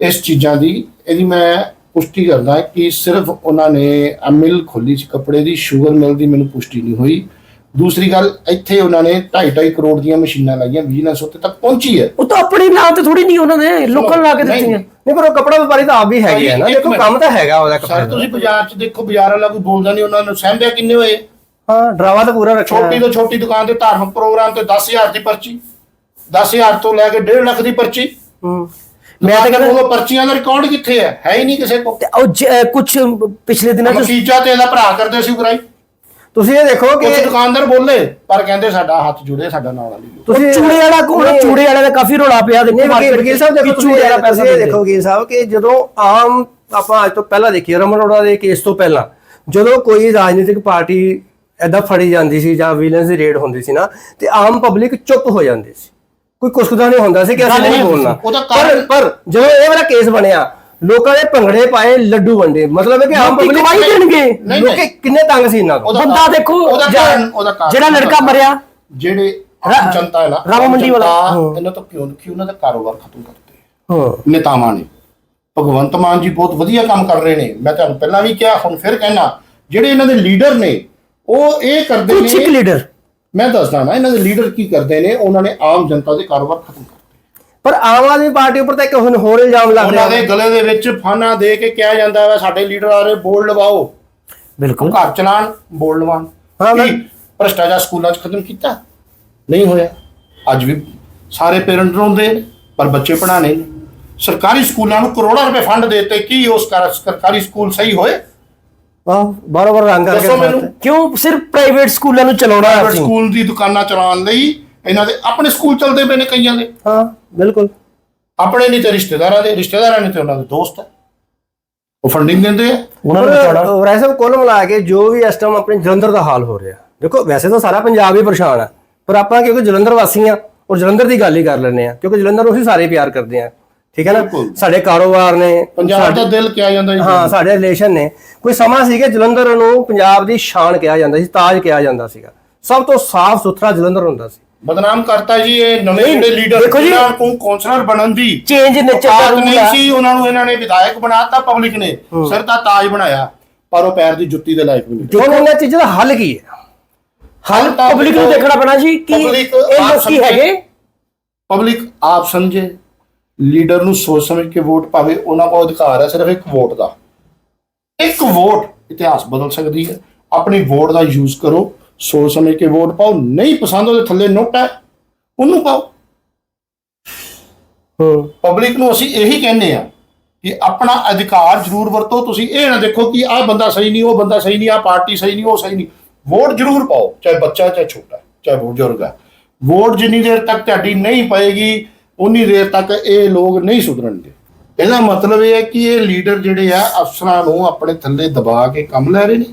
ਇਸ ਚੀਜ਼ਾਂ ਦੀ। ਇਹਦੀ ਮੈਂ ਪੁਸ਼ਟੀ ਕਰਦਾ ਕਿ ਸਿਰਫ ਉਹਨਾਂ ਨੇ ਮਿਲ ਖੋਲੀ ਸੀ ਕੱਪੜੇ ਦੀ ਸ਼ੂਗਰ ਮਿਲ ਦੀ ਮੈਨੂੰ ਪੁਸ਼ਟੀ ਨਹੀਂ ਹੋਈ। ਦੂਸਰੀ ਗੱਲ ਇੱਥੇ ਉਹਨਾਂ ਨੇ 2.5 ਕਰੋੜ ਦੀਆਂ ਮਸ਼ੀਨਾਂ ਲਾਈਆਂ ਵਿਜੀਲੈਂਸ ਉੱਤੇ ਤੱਕ ਪਹੁੰਚੀ ਹੈ। ਉਹ ਤਾਂ ਆਪਣੀ ਨਾਂ ਤੇ ਥੋੜੀ ਨਹੀਂ ਉਹਨਾਂ ਨੇ ਲੋਕਾਂ ਲਾ ਕੇ ਦਿੱਤੀਆਂ। ਨਹੀਂ ਪਰ ਉਹ ਕੱਪੜਾ ਵਪਾਰੀ ਤਾਂ ਆਪ ਵੀ ਹੈਗੇ ਆ ਨਾ ਦੇਖੋ। ਕੰਮ ਤਾਂ ਹੈਗਾ ਉਹਦਾ ਕੱਪੜੇ ਸਰ ਦਾ। ਤੁਸੀਂ ਬਾਜ਼ਾਰ 'ਚ ਦੇਖੋ ਬਾਜ਼ਾਰ ਵਾਲਾ ਕੋਈ ਬੋਲਦਾ ਨਹੀਂ ਉਹਨਾਂ ਨੂੰ ਸਹਿਮਿਆ ਕਿੰਨੇ ਹੋਏ? ਹਾਂ ਡਰਾਵਾ ਤਾਂ ਪੂਰਾ ਰੱਖਿਆ। ਛੋਟੀ ਤੋਂ ਛੋਟੀ ਦੁਕਾਨ ਤੇ ਧਾਰਮਿਕ ਪ੍ਰੋਗਰਾਮ ਤੇ 10000 ਦੀ ਪਰਚੀ 10000 ਤੋਂ ਲੈ ਕੇ 1.5 ਲੱਖ ਦੀ ਪਰਚੀ। ਹੂੰ। ਮੈਂ ਤਾਂ ਕਹਿੰਦਾ ਉਹ ਪਰਚੀਆਂ ਦਾ ਰਿਕਾਰਡ ਕਿੱਥੇ ਹੈ? ਹੈ ਹੀ ਨਹੀਂ ਕਿਸੇ ਕੋਲ। ਤੇ ਉਹ ਕੁਝ ਪਿਛਲੇ ਦਿਨਾਂ ਚ ਮਸੀਜਾ ਤੇ ਇਹਦਾ ਭਰਾ ਕਰਦੇ ਸੀ ਬੁਰਾਈ ਤੁਸੀਂ ਇਹ ਦੇਖੋ ਕਿ ਕੁਝ ਦੁਕਾਨਦਾਰ ਬੋਲੇ ਪਰ ਕਹਿੰਦੇ ਸਾਡਾ ਹੱਥ ਜੁੜੇ ਸਾਡਾ ਨਾਲ ਵਾਲੀ ਤੁਸੀਂ ਚੂੜੇ ਵਾਲਾ ਕੋਲ ਚੂੜੇ ਵਾਲੇ ਦਾ ਕਾਫੀ ਰੋਲਾ ਪਿਆ ਦੇਖੋ ਵਕੀਲ ਸਾਹਿਬ ਦੇਖੋ ਚੂੜੇ ਵਾਲਾ ਪੈਸਾ ਇਹ। ਦੇਖੋ ਵਕੀਲ ਸਾਹਿਬ ਕਿ ਜਦੋਂ ਆਮ ਆਪਾਂ ਅੱਜ ਤੋਂ ਪਹਿਲਾਂ ਦੇਖੀਏ ਰਮਨ ਅਰੋੜਾ ਦੇ ਕੇਸ ਤੋਂ ਪਹਿਲਾਂ ਜਦੋਂ ਕੋਈ ਰਾਜਨੀਤਿਕ ਪਾਰਟੀ ਐਦਾਂ ਫੜੀ ਜਾਂਦੀ ਸੀ ਜਾਂ ਵਿਲਨਸ ਦੀ ਰੇਡ ਹੁੰਦੀ ਸੀ ਨਾ ਤੇ ਆਮ ਪਬਲਿਕ ਚੁੱਪ ਹੋ ਜਾਂਦੀ ਸੀ। ਕੋਈ ਕੁਸਕਦਾ ਨਹੀਂ ਹੁੰਦਾ ਸੀ ਕਿ ਅਸੀਂ ਨਹੀਂ ਬੋਲਣਾ। ਪਰ ਪਰ ਜਦੋਂ ਇਹ ਵਾਲਾ ਕੇਸ ਬਣਿਆ ਲੋਕਾਂ ਨੇ ਭੰਗੜੇ ਪਾਏ ਲੱਡੂ ਵੰਡੇ। ਮਤਲਬ ਹੈ ਕਿ ਆਮ ਲੋਕੀ ਪਬਲਿਕ ਕਮਾਈ ਦੇਣਗੇ। ਲੋਕੀ। ਕਿੰਨੇ ਤੰਗ ਸੀ ਇਹਨਾਂ ਤੋਂ ਉਹਦਾ ਬੰਦਾ ਕਾਰਨ- ਦੇਖੋ ਉਹਦਾ ਜਾਂ- ਕਾਰਨ ਉਹਦਾ ਕਾਰਨ ਜਿਹੜਾ ਲੜਕਾ ਮਰਿਆ। ਜਿਹੜੇ ਰਾ- ਜਨਤਾ ਹੈ ਨਾ ਰਾਮ ਆਮ ਮੰਡੀ ਵਾਲਾ। ਜਨਤਾ ਹਾਂ। ਇਹਨਾਂ ਤੋਂ ਕਿਉਂ ਕਿਉਂ ਉਹਨਾਂ ਦਾ ਕਾਰੋਬਾਰ ਖਤਮ ਕਰਦੇ ਹਾਂ। ਨੇਤਾਵਾਂ ਨੇ। ਭਗਵੰਤ ਮਾਨ ਜੀ ਬਹੁਤ ਵਧੀਆ ਕੰਮ ਕਰ ਰਹੇ ਨੇ। ਮੈਂ ਤੁਹਾਨੂੰ ਪਹਿਲਾਂ ਵੀ ਕਿਹਾ ਹੁਣ ਫਿਰ ਕਹਿਣਾ ਜਿਹੜੇ ਇਹਨਾਂ ਦੇ ਲੀਡਰ ਨੇ ਉਹ ਇਹ ਕਰਦੇ ਕੁਝ ਨੇ ਲੀਡਰ। ਮੈਂ ਦੱਸਦਾ ਨਾ ਇਹਨਾਂ ਦੇ ਲੀਡਰ ਕੀ ਕਰਦੇ ਨੇ? ਉਹਨਾਂ ਨੇ ਆਮ ਜਨਤਾ ਦੇ ਕਾਰੋਬਾਰ ਖਤਮ ਕਰ ਪਰ ਆਮ ਆਦਮੀ ਪਾਰਟੀ ਉੱਪਰ ਤਾਂ ਇੱਕ ਹੁਣ ਹੋਰ ਇਲਜ਼ਾਮ ਲੱਗ ਰਿਹਾ ਉਹਨਾਂ ਦੇ ਗਲੇ ਦੇ ਵਿੱਚ ਫਾਨਾ ਦੇ ਕੇ ਕਿਹਾ ਜਾਂਦਾ ਵਾ ਸਾਡੇ ਲੀਡਰ ਆ ਰਹੇ ਬੋਰਡ ਲਵਾਓ। ਬਿਲਕੁਲ। ਘਰ ਚਲਾਣ ਬੋਰਡ ਲਵਾਉਣ ਹਾਂ, ਮੈਂ- ਭ੍ਰਸ਼ਟਾਚਾਰ ਸਕੂਲਾਂ 'ਚ ਖਤਮ ਕੀਤਾ? ਨਹੀਂ ਹੋਇਆ। ਅੱਜ ਵੀ ਸਾਰੇ ਪੇਰੈਂਟ ਰੋਂਦੇ ਪਰ ਬੱਚੇ ਪੜਾਣੇ ਨੇ। ਸਰਕਾਰੀ ਸਕੂਲਾਂ ਨੂੰ ਕਰੋੜਾਂ ਰੁਪਏ ਫੰਡ ਦੇਤੇ ਕੀ ਉਸ ਕਰ- ਸਰਕਾਰੀ ਸਕੂਲ ਸਹੀ ਹੋਏ? ਆਹ ਬਾਰ ਬਾਰ ਰੰਗ ਕਰਕੇ। ਕਿਉਂ ਸਿਰਫ ਪ੍ਰਾਈਵੇਟ ਸਕੂਲਾਂ ਨੂੰ ਚਲਾਉਣਾ ਅਸੀਂ ਸਕੂਲ ਦੀ ਦੁਕਾਨਾਂ ਚਲਾਉਣ ਲਈ ਇਹਨਾਂ ਦੇ ਆਪਣੇ ਸਕੂਲ ਚੱਲਦੇ ਪਏ ਨੇ ਕਈਆਂ ਦੇ। ਹਾਂ ਬਿਲਕੁਲ। ਆਪਣੇ ਨਹੀਂ ਤੇ ਰਿਸ਼ਤੇਦਾਰਾਂ ਦੇ ਰਿਸ਼ਤੇਦਾਰਾਂ ਨੇ ਤੇ ਉਹਨਾਂ ਦੇ ਦੋਸਤ ਹੈ ਉਹ ਫੰਡਿੰਗ ਦਿੰਦੇ ਆ। ਉਹਨਾਂ ਨੂੰ ਬਚਾਉਣਾ ਵੈਸੇ ਕੁੱਲ ਮਿਲਾ ਕੇ ਜੋ ਵੀ ਇਸ ਟਾਈਮ ਆਪਣੇ ਜਲੰਧਰ ਦਾ ਹਾਲ ਹੋ ਰਿਹਾ। ਦੇਖੋ ਵੈਸੇ ਤਾਂ ਸਾਰਾ ਪੰਜਾਬ ਹੀ ਪਰੇਸ਼ਾਨ ਹੈ ਪਰ ਆਪਾਂ ਕਿਉਂਕਿ ਜਲੰਧਰ ਵਾਸੀ ਆ ਔਰ ਜਲੰਧਰ ਦੀ ਗੱਲ ਹੀ ਕਰ ਲੈਂਦੇ ਆ ਕਿਉਂਕਿ ਜਲੰਧਰ ਨੂੰ ਅਸੀਂ ਸਾਰੇ ਪਿਆਰ ਕਰਦੇ ਆ। ਠੀਕ ਹੈ ਨਾ। ਸਾਡੇ ਕਾਰੋਬਾਰ ਨੇ ਪੰਜਾਬ ਦਾ ਦਿਲ ਕਿਹਾ ਜਾਂਦਾ ਜੀ। ਹਾਂ ਸਾਡੇ ਰਿਲੇਸ਼ਨ ਨੇ। ਕੋਈ ਸਮਾਂ ਸੀ ਕਿ ਜਲੰਧਰ ਨੂੰ ਪੰਜਾਬ ਦੀ ਸ਼ਾਨ ਕਿਹਾ ਜਾਂਦਾ ਸੀ ਤਾਜ ਕਿਹਾ ਜਾਂਦਾ ਸੀਗਾ। ਸਭ ਤੋਂ ਸਾਫ਼ ਸੁਥਰਾ ਜਲੰਧਰ ਹੁੰਦਾ ਸੀ। ਬਦਨਾਮ ਕਰਤਾ ਜੀ ਇਹ ਨਵੇਂ ਜਿਹੜੇ ਲੀਡਰ ਦੇਖੋ ਜੀ। ਨੂੰ ਕੌਂਸਲਰ ਬਣਨ ਦੀ ਚੇਂਜ ਨੇਚਰ ਦਾ ਔਕਾਤ ਰੂਲ ਨਹੀਂ ਸੀ ਉਹਨਾਂ ਨੂੰ ਇਹਨਾਂ ਨੇ ਵਿਧਾਇਕ ਬਣਾਤਾ ਪਬਲਿਕ ਨੇ। ਸਿਰ ਦਾ ਤਾਜ ਬਣਾਇਆ ਪਰ ਉਹ ਪੈਰ ਦੀ ਜੁੱਤੀ ਦੇ ਲਾਇਕ ਵੀ ਨਹੀਂ। ਹੁਣ ਇਹਨਾਂ ਚੀਜ਼ਾਂ ਦਾ ਹੱਲ ਕੀ ਹੈ? ਹੱਲ ਪਬਲਿਕ ਨੂੰ ਦੇਖਣਾ ਪੈਣਾ ਜੀ ਕਿ ਇਹ ਲੋਕੀ। ਹੈਗੇ? ਪਬਲਿਕ ਆਪ ਸਮਝੇ। ਲੀਡਰ ਨੂੰ ਸੋਚ ਸਮਝ ਕੇ ਵੋਟ ਪਾਵੇ ਉਹਨਾਂ ਕੋਲ ਅਧਿਕਾਰ ਹੈ ਸਿਰਫ ਇੱਕ ਵੋਟ ਦਾ। ਇੱਕ ਵੋਟ ਇਤਿਹਾਸ ਬਦਲ ਸਕਦੀ ਹੈ। ਆਪਣੀ ਵੋਟ ਦਾ ਯੂਜ਼ ਕਰੋ। ਸੋਚ ਸਮਝ ਕੇ ਵੋਟ ਪਾਓ ਨਹੀਂ ਪਸੰਦ ਉਹਦੇ ਥੱਲੇ ਨੋਟ ਹੈ ਉਹਨੂੰ ਪਾਓ। ਪਬਲਿਕ ਨੂੰ ਅਸੀਂ ਇਹੀ ਕਹਿੰਦੇ ਆ ਕਿ ਆਪਣਾ ਅਧਿਕਾਰ ਜ਼ਰੂਰ ਵਰਤੋ ਤੁਸੀਂ ਇਹ ਨਾ ਦੇਖੋ ਕਿ ਆਹ ਬੰਦਾ ਸਹੀ ਨਹੀਂ ਉਹ ਬੰਦਾ ਸਹੀ ਨਹੀਂ ਆਹ ਪਾਰਟੀ ਸਹੀ ਨਹੀਂ ਉਹ ਸਹੀ ਨਹੀਂ। ਵੋਟ ਜ਼ਰੂਰ ਪਾਓ ਚਾਹੇ ਬੱਚਾ ਚਾਹੇ ਛੋਟਾ ਚਾਹੇ ਬਜ਼ੁਰਗ ਹੈ। ਵੋਟ ਜਿੰਨੀ ਦੇਰ ਤੱਕ ਤੁਹਾਡੀ ਨਹੀਂ ਪਏਗੀ ਉਨੀ ਦੇਰ ਤੱਕ ਇਹ ਲੋਕ ਨਹੀਂ ਸੁਧਰਨਗੇ। ਇਹਦਾ ਮਤਲਬ ਇਹ ਹੈ ਕਿ ਇਹ ਲੀਡਰ ਜਿਹੜੇ ਆ ਅਫਸਰਾਂ ਨੂੰ ਆਪਣੇ ਥੱਲੇ ਦਬਾ ਕੇ ਕੰਮ ਲੈ ਰਹੇ ਨੇ।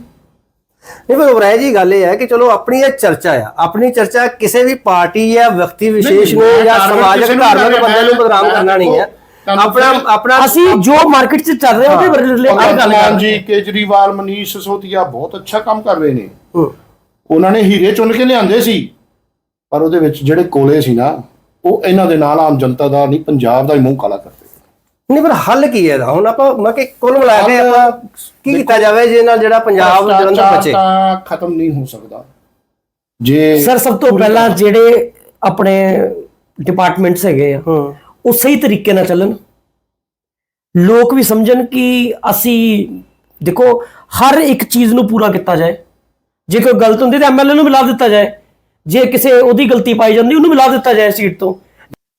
ਨਹੀਂ ਪਰ ਉਬਰਾਏ ਜੀ ਗੱਲ ਇਹ ਹੈ ਕਿ ਚਲੋ ਆਪਣੀ ਇਹ ਚਰਚਾ ਆ। ਆਪਣੀ ਚਰਚਾ ਕਿਸੇ ਵੀ ਪਾਰਟੀ ਜਾਂ ਵਿਅਕਤੀ ਵਿਸ਼ੇਸ਼ ਨੂੰ ਜਾਂ ਸਮਾਜਿਕ ਧਾਰਮਿਕ ਬੰਦੇ ਨੂੰ ਬਦਨਾਮ ਕਰਨਾ ਨਹੀਂ ਹੈ। ਆਪਣਾ ਆਪਣਾ ਅਸੀਂ ਜੋ ਮਾਰਕੀਟ 'ਚ ਚੱਲ ਰਿਹਾ ਉਹਦੇ ਰਿਲੇਟਡ ਗੱਲ ਕਰ ਰਹੇ ਜੀ ਕੇਜਰੀਵਾਲ ਮਨੀਸ਼ ਸਿਸੋਦੀਆ ਬਹੁਤ ਅੱਛਾ ਕੰਮ ਕਰ ਰਹੇ ਨੇ। ਹੂੰ। ਉਹਨਾਂ ਨੇ ਹੀਰੇ ਚੁਣ ਕੇ ਲਿਆਂਦੇ ਸੀ। ਪਰ ਉਹਦੇ ਵਿੱਚ ਜਿਹੜੇ ਕੋਲੇ ਸੀ ਨਾ ਉਹ ਇਹਨਾਂ ਦੇ ਨਾਲ ਆਮ ਜਨਤਾ ਦਾ ਨਹੀਂ ਪੰਜਾਬ ਦਾ ਹੀ ਮੂੰਹ ਕਾਲਾ ਨਹੀਂ ਪਰ ਹੱਲ ਕੀ ਹੈ ਇਹਦਾ? ਹੁਣ ਆਪਾਂ ਮੈਂ ਕਿ ਕੁੱਲ ਮਿਲਾ ਕੇ ਆਪਾਂ ਕੀ ਕੀਤਾ ਜਾਵੇ ਜਿਹਦੇ ਨਾਲ ਜਿਹੜਾ ਪੰਜਾਬ ਜਲੰਧਰ ਬਚੇ? ਤਾਂ ਖਤਮ ਨਹੀਂ ਹੋ ਸਕਦਾ। ਜੇ ਸਰ ਸਭ ਤੋਂ ਪਹਿਲਾਂ ਜਿਹੜੇ ਆਪਣੇ ਡਿਪਾਰਟਮੈਂਟਸ ਹੈਗੇ ਆ ਹੂੰ। ਉਹ ਸਹੀ ਤਰੀਕੇ ਨਾਲ ਚੱਲਣ। ਲੋਕ ਵੀ ਸਮਝਣ ਕਿ ਅਸੀਂ ਦੇਖੋ ਹਰ ਇੱਕ ਚੀਜ਼ ਨੂੰ ਪੂਰਾ ਕੀਤਾ ਜਾਏ। ਜੇ ਕੋਈ ਗਲਤ ਹੁੰਦੀ ਤਾਂ ਐਮਐਲਏ ਨੂੰ ਮਿਲਾ ਦਿੱਤਾ ਜਾਏ। ਜੇ ਕਿਸੇ ਉਹਦੀ ਗਲਤੀ ਪਾਈ ਜਾਂਦੀ ਉਹਨੂੰ ਮਿਲਾ ਦਿੱਤਾ ਜਾਏ ਸੀਟ ਤੋਂ।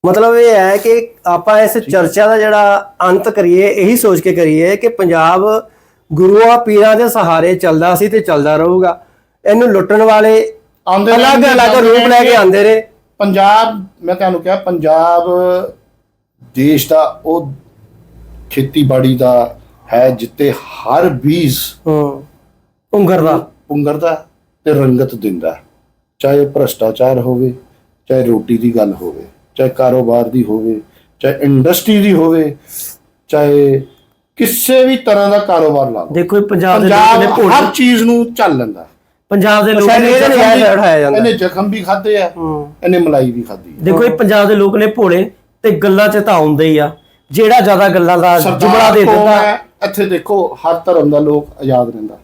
ਮਤਲਬ ਇਹ ਹੈ ਕਿ ਆਪਾਂ ਇਸ ਚਰਚਾ ਦਾ ਜਿਹੜਾ ਅੰਤ ਕਰੀਏ ਇਹੀ ਸੋਚ ਕੇ ਕਰੀਏ ਕਿ ਪੰਜਾਬ ਗੁਰੂਆਂ ਪੀਰਾਂ ਦੇ ਸਹਾਰੇ ਚੱਲਦਾ ਸੀ ਤੇ ਚੱਲਦਾ ਰਹੂਗਾ। ਇਹਨੂੰ ਲੁੱਟਣ ਵਾਲੇ ਆਉਂਦੇ ਅਲੱਗ ਰਹਿਣਗੇ, ਅਲੱਗ ਜਾਂਦੇ ਰੂਪ ਲੈ ਕੇ। ਆਉਂਦੇ ਰਹੇ। ਪੰਜਾਬ ਮੈਂ ਤੁਹਾਨੂੰ ਕਿਹਾ ਪੰਜਾਬ ਦੇਸ਼ ਦਾ ਉਹ ਖੇਤੀਬਾੜੀ ਦਾ ਹੈ ਜਿੱਤੇ ਹਰ ਬੀਜ ਹੂੰ ਪੁੰਗਰਦਾ ਤੇ ਰੰਗਤ ਦਿੰਦਾ ਚਾਹੇ ਭ੍ਰਸ਼ਟਾਚਾਰ ਹੋਵੇ ਚਾਹੇ ਰੋਟੀ ਦੀ ਗੱਲ ਹੋਵੇ। ਚਾਹੇ ਕਾਰੋਬਾਰ ਦੀ ਹੋਵੇ ਚਾਹੇ ਇੰਡਸਟਰੀ ਦੀ ਹੋਵੇ ਚਾਹੇ ਕਿਸੇ ਵੀ ਤਰ੍ਹਾਂ ਦਾ ਕਾਰੋਬਾਰ ਲਾ ਲਓ। ਦੇਖੋ ਪੰਜਾਬ ਦੇ ਲੋਕ ਨੇ ਭੋਲੇ ਹਰ ਚੀਜ਼ ਨੂੰ ਚੱਲ ਲੈਂਦਾ। ਪੰਜਾਬ ਦੇ ਲੋਕ ਨੇ ਉਠਾਇਆ ਜਾਂਦਾ। ਇਹਨੇ ਜ਼ਖਮ ਵੀ ਖਾਦੇ ਆ ਇਹਨੇ ਮਲਾਈ ਵੀ ਖਾਦੀ ਦੇਖੋ ਇਹ ਪੰਜਾਬ ਦੇ ਲੋਕ ਨੇ ਭੋਲੇ ਤੇ ਗੱਲਾਂ 'ਚ ਤਾਂ ਆਉਂਦੇ ਹੀ ਆ। ਜਿਹੜਾ ਜ਼ਿਆਦਾ ਗੱਲਾਂ ਦਾ ਜੁਬੜਾ ਦੇ ਦਿੰਦਾ। ਇੱਥੇ ਦੇਖੋ ਹਰ ਧਰਮ ਦਾ ਲੋਕ ਆਜ਼ਾਦ ਰਹਿੰਦਾ।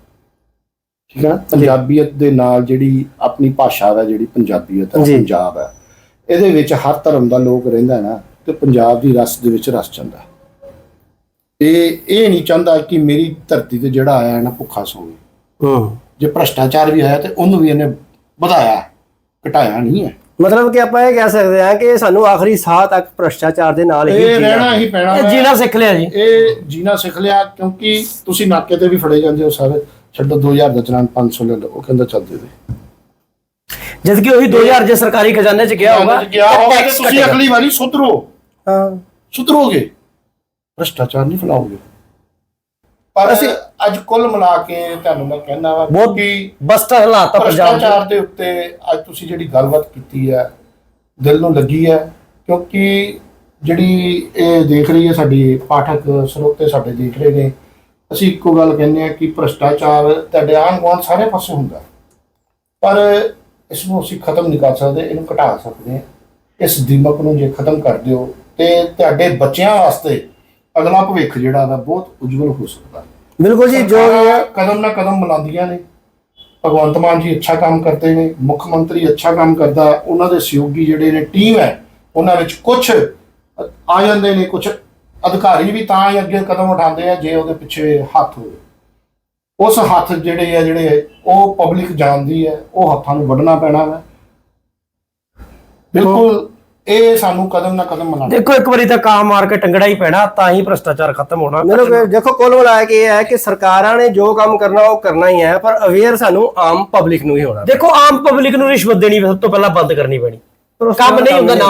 ਠੀਕ ਹੈ? ਪੰਜਾਬੀਅਤ ਦੇ ਨਾਲ ਜਿਹੜੀ ਆਪਣੀ ਭਾਸ਼ਾ ਹੈ ਜਿਹੜੀ ਪੰਜਾਬੀਅਤ ਹੈ। ਪੰਜਾਬ ਹੈ। ਇਹਦੇ ਵਿੱਚ ਹਰ ਧਰਮ ਦਾ ਲੋਕ ਰਹਿੰਦਾ ਨਾ ਤੇ ਪੰਜਾਬ ਦੀ ਰਸ ਦੇ ਵਿੱਚ ਰਸ ਜਾਂਦਾ। ਇਹ ਇਹ ਨਹੀਂ ਚਾਹੁੰਦਾ ਕਿ ਮੇਰੀ ਧਰਤੀ ਤੇ ਜਿਹੜਾ ਆਇਆ ਹੈ ਨਾ ਭੁੱਖਾ ਸੋਵੇ ਹੂੰ। ਜੇ ਭ੍ਰਸ਼ਟਾਚਾਰ ਵੀ ਹੋਇਆ ਤੇ ਉਹਨੂੰ ਵੀ ਇਹਨੇ ਵਧਾਇਆ ਘਟਾਇਆ ਨਹੀਂ ਹੈ। ਮਤਲਬ ਕਿ ਆਪਾਂ ਇਹ ਕਹਿ ਸਕਦੇ ਹਾਂ ਕਿ ਸਾਨੂੰ ਆਖਰੀ ਸਾਹ ਤੱਕ ਭ੍ਰਸ਼ਟਾਚਾਰ ਦੇ ਨਾਲ ਹੀ ਇਹ ਰਹਿਣਾ ਹੀ ਪੈਣਾ ਇਹ। ਜੀਣਾ ਸਿੱਖ ਲਿਆ ਜੀ। ਇਹ ਜੀਣਾ ਸਿੱਖ ਲਿਆ ਕਿਉਂਕਿ ਤੁਸੀਂ ਨਾਕੇ ਤੇ ਵੀ ਫੜੇ ਜਾਂਦੇ ਹੋ ਸਾਰੇ। ਛੱਡੋ 2000 ਦਾ ਚਲਾਨ 500 ਲੈ ਲਓ। ਉਹ ਕਹਿੰਦਾ ਚੱਲ ਦੇ ਦੇ। ਜਦ ਕਿ ਉਹੀ 2000 ਜੇ ਸਰਕਾਰੀ ਖਜ਼ਾਨੇ 'ਚ ਗਿਆ ਹੋਗਾ ਗਿਆ ਤੇ ਤੁਸੀਂ। ਅਗਲੀ ਵਾਰੀ ਸੁਧਰੋ। ਹਾਂ। ਸੁਧਰੋਗੇ। ਭ੍ਰਸ਼ਟਾਚਾਰ ਨਹੀਂ ਫੈਲਾਓਗੇ। ਪਰ ਅਸੀਂ- ਅੱਜ ਕੁੱਲ ਮਿਲਾ ਕੇ ਤੁਹਾਨੂੰ ਮੈਂ ਕਹਿੰਦਾ ਵਾ ਬਹੁਤ ਕਿ ਬਸਟਰ ਹਾਲਾਤ ਆ ਪੰਜਾਬ ਦੇ। ਭ੍ਰਸ਼ਟਾਚਾਰ ਦੇ ਉੱਤੇ ਅੱਜ ਤੁਸੀਂ ਜਿਹੜੀ ਗੱਲਬਾਤ ਕੀਤੀ ਹੈ ਦਿਲ ਨੂੰ ਲੱਗੀ ਹੈ ਕਿਉਂਕਿ ਜਿਹੜੀ ਇਹ ਦੇਖ ਰਹੀ ਹੈ ਸਾਡੀ ਪਾਠਕ ਸਰੋਤੇ ਸਾਡੇ ਦੇਖ ਰਹੇ ਨੇ ਅਸੀਂ ਇੱਕੋ ਗੱਲ ਕਹਿੰਦੇ ਆ ਕਿ ਭ੍ਰਸ਼ਟਾਚਾਰ ਤੁਹਾਡੇ ਆਂਢ ਗੁਆਂਢ ਸਾਰੇ ਪਾਸੇ ਹੁੰਦਾ। ਪਰ ਇਸ ਨੂੰ ਅਸੀਂ ਖਤਮ ਨਹੀਂ ਕਰ ਸਕਦੇ ਇਹਨੂੰ ਘਟਾ ਸਕਦੇ ਹਾਂ। ਇਸ ਦੀਮਕ ਨੂੰ ਜੇ ਖਤਮ ਕਰ ਦਿਓ ਤੇ ਤੁਹਾਡੇ ਬੱਚਿਆਂ ਵਾਸਤੇ ਅਗਲਾ ਭਵਿੱਖ ਜਿਹੜਾ ਵਾ ਬਹੁਤ ਉਜਵਲ ਹੋ ਸਕਦਾ। ਬਿਲਕੁਲ ਜੀ ਜੋ ਕਦਮ ਨਾ ਕਦਮ ਮਿਲਾਉਂਦੀਆਂ ਨੇ। ਭਗਵੰਤ ਮਾਨ ਜੀ ਅੱਛਾ ਕੰਮ ਕਰਦੇ ਨੇ ਮੁੱਖ ਮੰਤਰੀ ਅੱਛਾ ਕੰਮ ਕਰਦਾ ਉਹਨਾਂ ਦੇ ਸਹਿਯੋਗੀ ਜਿਹੜੇ ਨੇ ਟੀਮ ਹੈ ਉਹਨਾਂ ਵਿੱਚ ਕੁਝ ਆ ਜਾਂਦੇ ਨੇ ਕੁਝ ਅਧਿਕਾਰੀ ਵੀ ਤਾਂ ਹੀ ਅੱਗੇ ਕਦਮ ਉਠਾਉਂਦੇ ਆ ਜੇ ਉਹਦੇ ਪਿੱਛੇ ਹੱਥ ਹੋਵੇ। ਉਸ ਹੱਥ ਜਿਹੜੇ ਆ ਜਿਹੜੇ ਉਹ ਪਬਲਿਕ ਜਾਣਦੀ ਹੈ ਉਹ ਹੱਥਾਂ ਨੂੰ ਵੱਢਣਾ ਪੈਣਾ ਹੈ ਬਿਲਕੁਲ ਇਹ ਸਾਨੂੰ ਕਦਮ ਨਾ ਕਦਮ ਮਿਲਾਉਣਾ ਦੇਖੋ ਇੱਕ ਵਾਰੀ ਤਾਂ ਕਾਂ ਮਾਰ ਕੇ ਟੰਗੜਾ ਹੀ ਪੈਣਾ ਤਾਂ ਹੀ ਭ੍ਰਸ਼ਟਾਚਾਰ ਖਤਮ ਹੋਣਾ। ਮੈਨੂੰ ਦੇਖੋ ਕੁੱਲ ਮਿਲਾ ਕੇ ਇਹ ਹੈ ਕਿ ਸਰਕਾਰਾਂ ਨੇ ਜੋ ਕੰਮ ਕਰਨਾ ਉਹ ਕਰਨਾ ਹੀ ਹੈ ਪਰ ਅਵੇਅਰ ਸਾਨੂੰ ਆਮ ਪਬਲਿਕ ਨੂੰ ਹੀ ਹੋਣਾ। ਦੇਖੋ ਆਮ ਪਬਲਿਕ ਨੂੰ ਰਿਸ਼ਵਤ ਦੇਣੀ ਸਭ ਤੋਂ ਪਹਿਲਾਂ ਬੰਦ ਕਰਨੀ ਪੈਣੀ। ਕੰਮ ਨਹੀਂ ਹੁੰਦਾ ਨਾ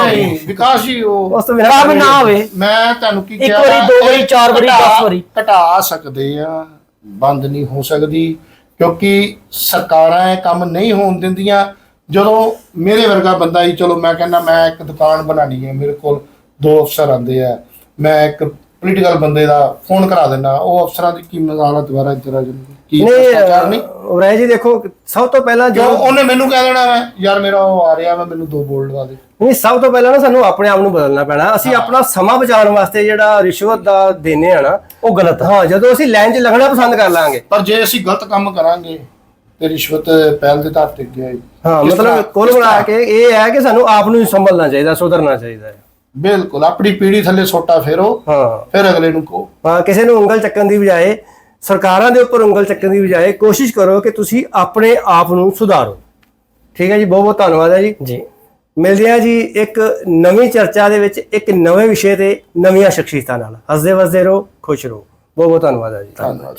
ਵਿਕਾਸ ਜੀ ਉਹ ਉਸ ਤੋਂ ਬਿਨਾਂ ਕੰਮ ਨਾ ਹੋਵੇ। ਮੈਂ ਤੁਹਾਨੂੰ ਕੀ ਇੱਕ ਕਿਹਾ ਵਾਰੀ, ਦੋ ਵਾਰੀ, ਚਾਰ ਵਾਰੀ, ਘਟਾ- ਦਸ ਵਾਰੀ। ਘਟਾ ਸਕਦੇ ਆ। ਬੰਦ ਨਹੀਂ ਹੋ ਸਕਦੀ, ਕਿਉਂਕਿ ਸਰਕਾਰਾਂ ਇਹ ਕੰਮ ਨਹੀਂ ਹੋਣ ਦਿੰਦੀਆਂ। ਜਦੋਂ ਮੇਰੇ ਵਰਗਾ ਬੰਦਾ ਹੀ ਚਲੋ ਮੈਂ ਕਹਿੰਦਾ, ਮੈਂ ਇੱਕ ਦੁਕਾਨ ਬਣਾਣੀ ਹੈ, ਮੇਰੇ ਕੋਲ ਦੋ ਅਫਸਰ ਆਉਂਦੇ ਆ, ਮੈਂ ਇੱਕ ਪੋਲੀਟੀਕਲ ਬੰਦੇ ਦਾ ਫੋਨ ਕਰਾ ਦਿੰਦਾ ਉਹ ਅਫਸਰਾਂ ਦੀ ਕੀ ਮਜ਼ਾਲਾ ਦੁਬਾਰਾ ਇੱਧਰ ਆ ਜਾਂਦੀ ਕੀ ਭ੍ਰਸ਼ਟਾਚਾਰ ਨਹੀਂ? ਰਾਏ ਜੀ ਦੇਖੋ ਸਭ ਤੋਂ ਪਹਿਲਾਂ ਜੋ ਉਹਨੇ ਮੈਨੂੰ ਕਹਿ ਦੇਣਾ ਵਾ ਯਾਰ ਮੇਰਾ ਉਹ ਆ ਰਿਹਾ ਵਾ ਮੈਨੂੰ ਦੋ ਬੋਲ ਲਗਾ ਦੇ। ਨਹੀਂ ਸਭ ਤੋਂ ਪਹਿਲਾਂ ਨਾ ਸਾਨੂੰ ਆਪਣੇ ਆਪ ਨੂੰ ਬਦਲਣਾ ਪੈਣਾ। ਅਸੀਂ ਆਪਣਾ ਸਮਾਂ ਬਚਾਉਣ ਵਾਸਤੇ ਜਿਹੜਾ ਰਿਸ਼ਵਤ ਦਾ ਦੇਨੇ ਆ ਨਾ ਉਹ ਗਲਤ ਹੈ ਹਾਂ ਜਦੋਂ ਅਸੀਂ ਲਾਈਨ 'ਚ ਲੱਗਣਾ ਪਸੰਦ ਕਰ ਲਾਂਗੇ। ਪਰ ਜੇ ਅਸੀਂ ਗਲਤ ਕੰਮ ਕਰਾਂਗੇ ਤੇ ਰਿਸ਼ਵਤ ਪਹਿਲ ਦੇ ਧਾਰ ਤੇ ਗਿਆ ਹਾਂ ਮਤਲਬ ਕੁੱਲ ਮਿਲਾ ਕੇ ਇਹ ਹੈ ਕਿ ਸਾਨੂੰ ਆਪ ਨੂੰ ਹੀ ਸੰਭਲਣਾ ਚਾਹੀਦਾ ਸੁਧਰਨਾ ਚਾਹੀਦਾ ਹੈ। ਬਿਲਕੁਲ ਆਪਣੀ ਪੀੜੀ ਥੱਲੇ ਸੋਟਾ ਫੇਰੋ ਹਾਂ। ਫਿਰ ਅਗਲੇ ਨੂੰ ਕਹੋ। ਹਾਂ ਕਿਸੇ ਨੂੰ ਉਂਗਲ ਚੱਕਣ ਦੀ ਬਜਾਏ ਸਰਕਾਰਾਂ ਦੇ ਉੱਪਰ ਉਂਗਲ ਚੱਕਣ ਦੀ ਬਜਾਏ ਕੋਸ਼ਿਸ਼ ਕਰੋ ਕਿ ਤੁਸੀਂ ਆਪਣੇ ਆਪ ਨੂੰ ਸੁਧਾਰੋ। ਠੀਕ ਹੈ ਜੀ ਬਹੁਤ ਬਹੁਤ ਧੰਨਵਾਦ ਹੈ ਜੀ। ਜੀ। ਮਿਲਦੇ ਹਾਂ ਜੀ ਇੱਕ ਨਵੀਂ ਚਰਚਾ ਦੇ ਵਿੱਚ ਇੱਕ ਨਵੇਂ ਵਿਸ਼ੇ ਤੇ ਨਵੀਆਂ ਸ਼ਖਸੀਅਤਾਂ ਨਾਲ। ਹੱਸਦੇ ਵਸਦੇ ਰਹੋ ਖੁਸ਼ ਰਹੋ। ਬਹੁਤ ਬਹੁਤ ਧੰਨਵਾਦ ਹੈ ਜੀ। ਧੰਨਵਾਦ।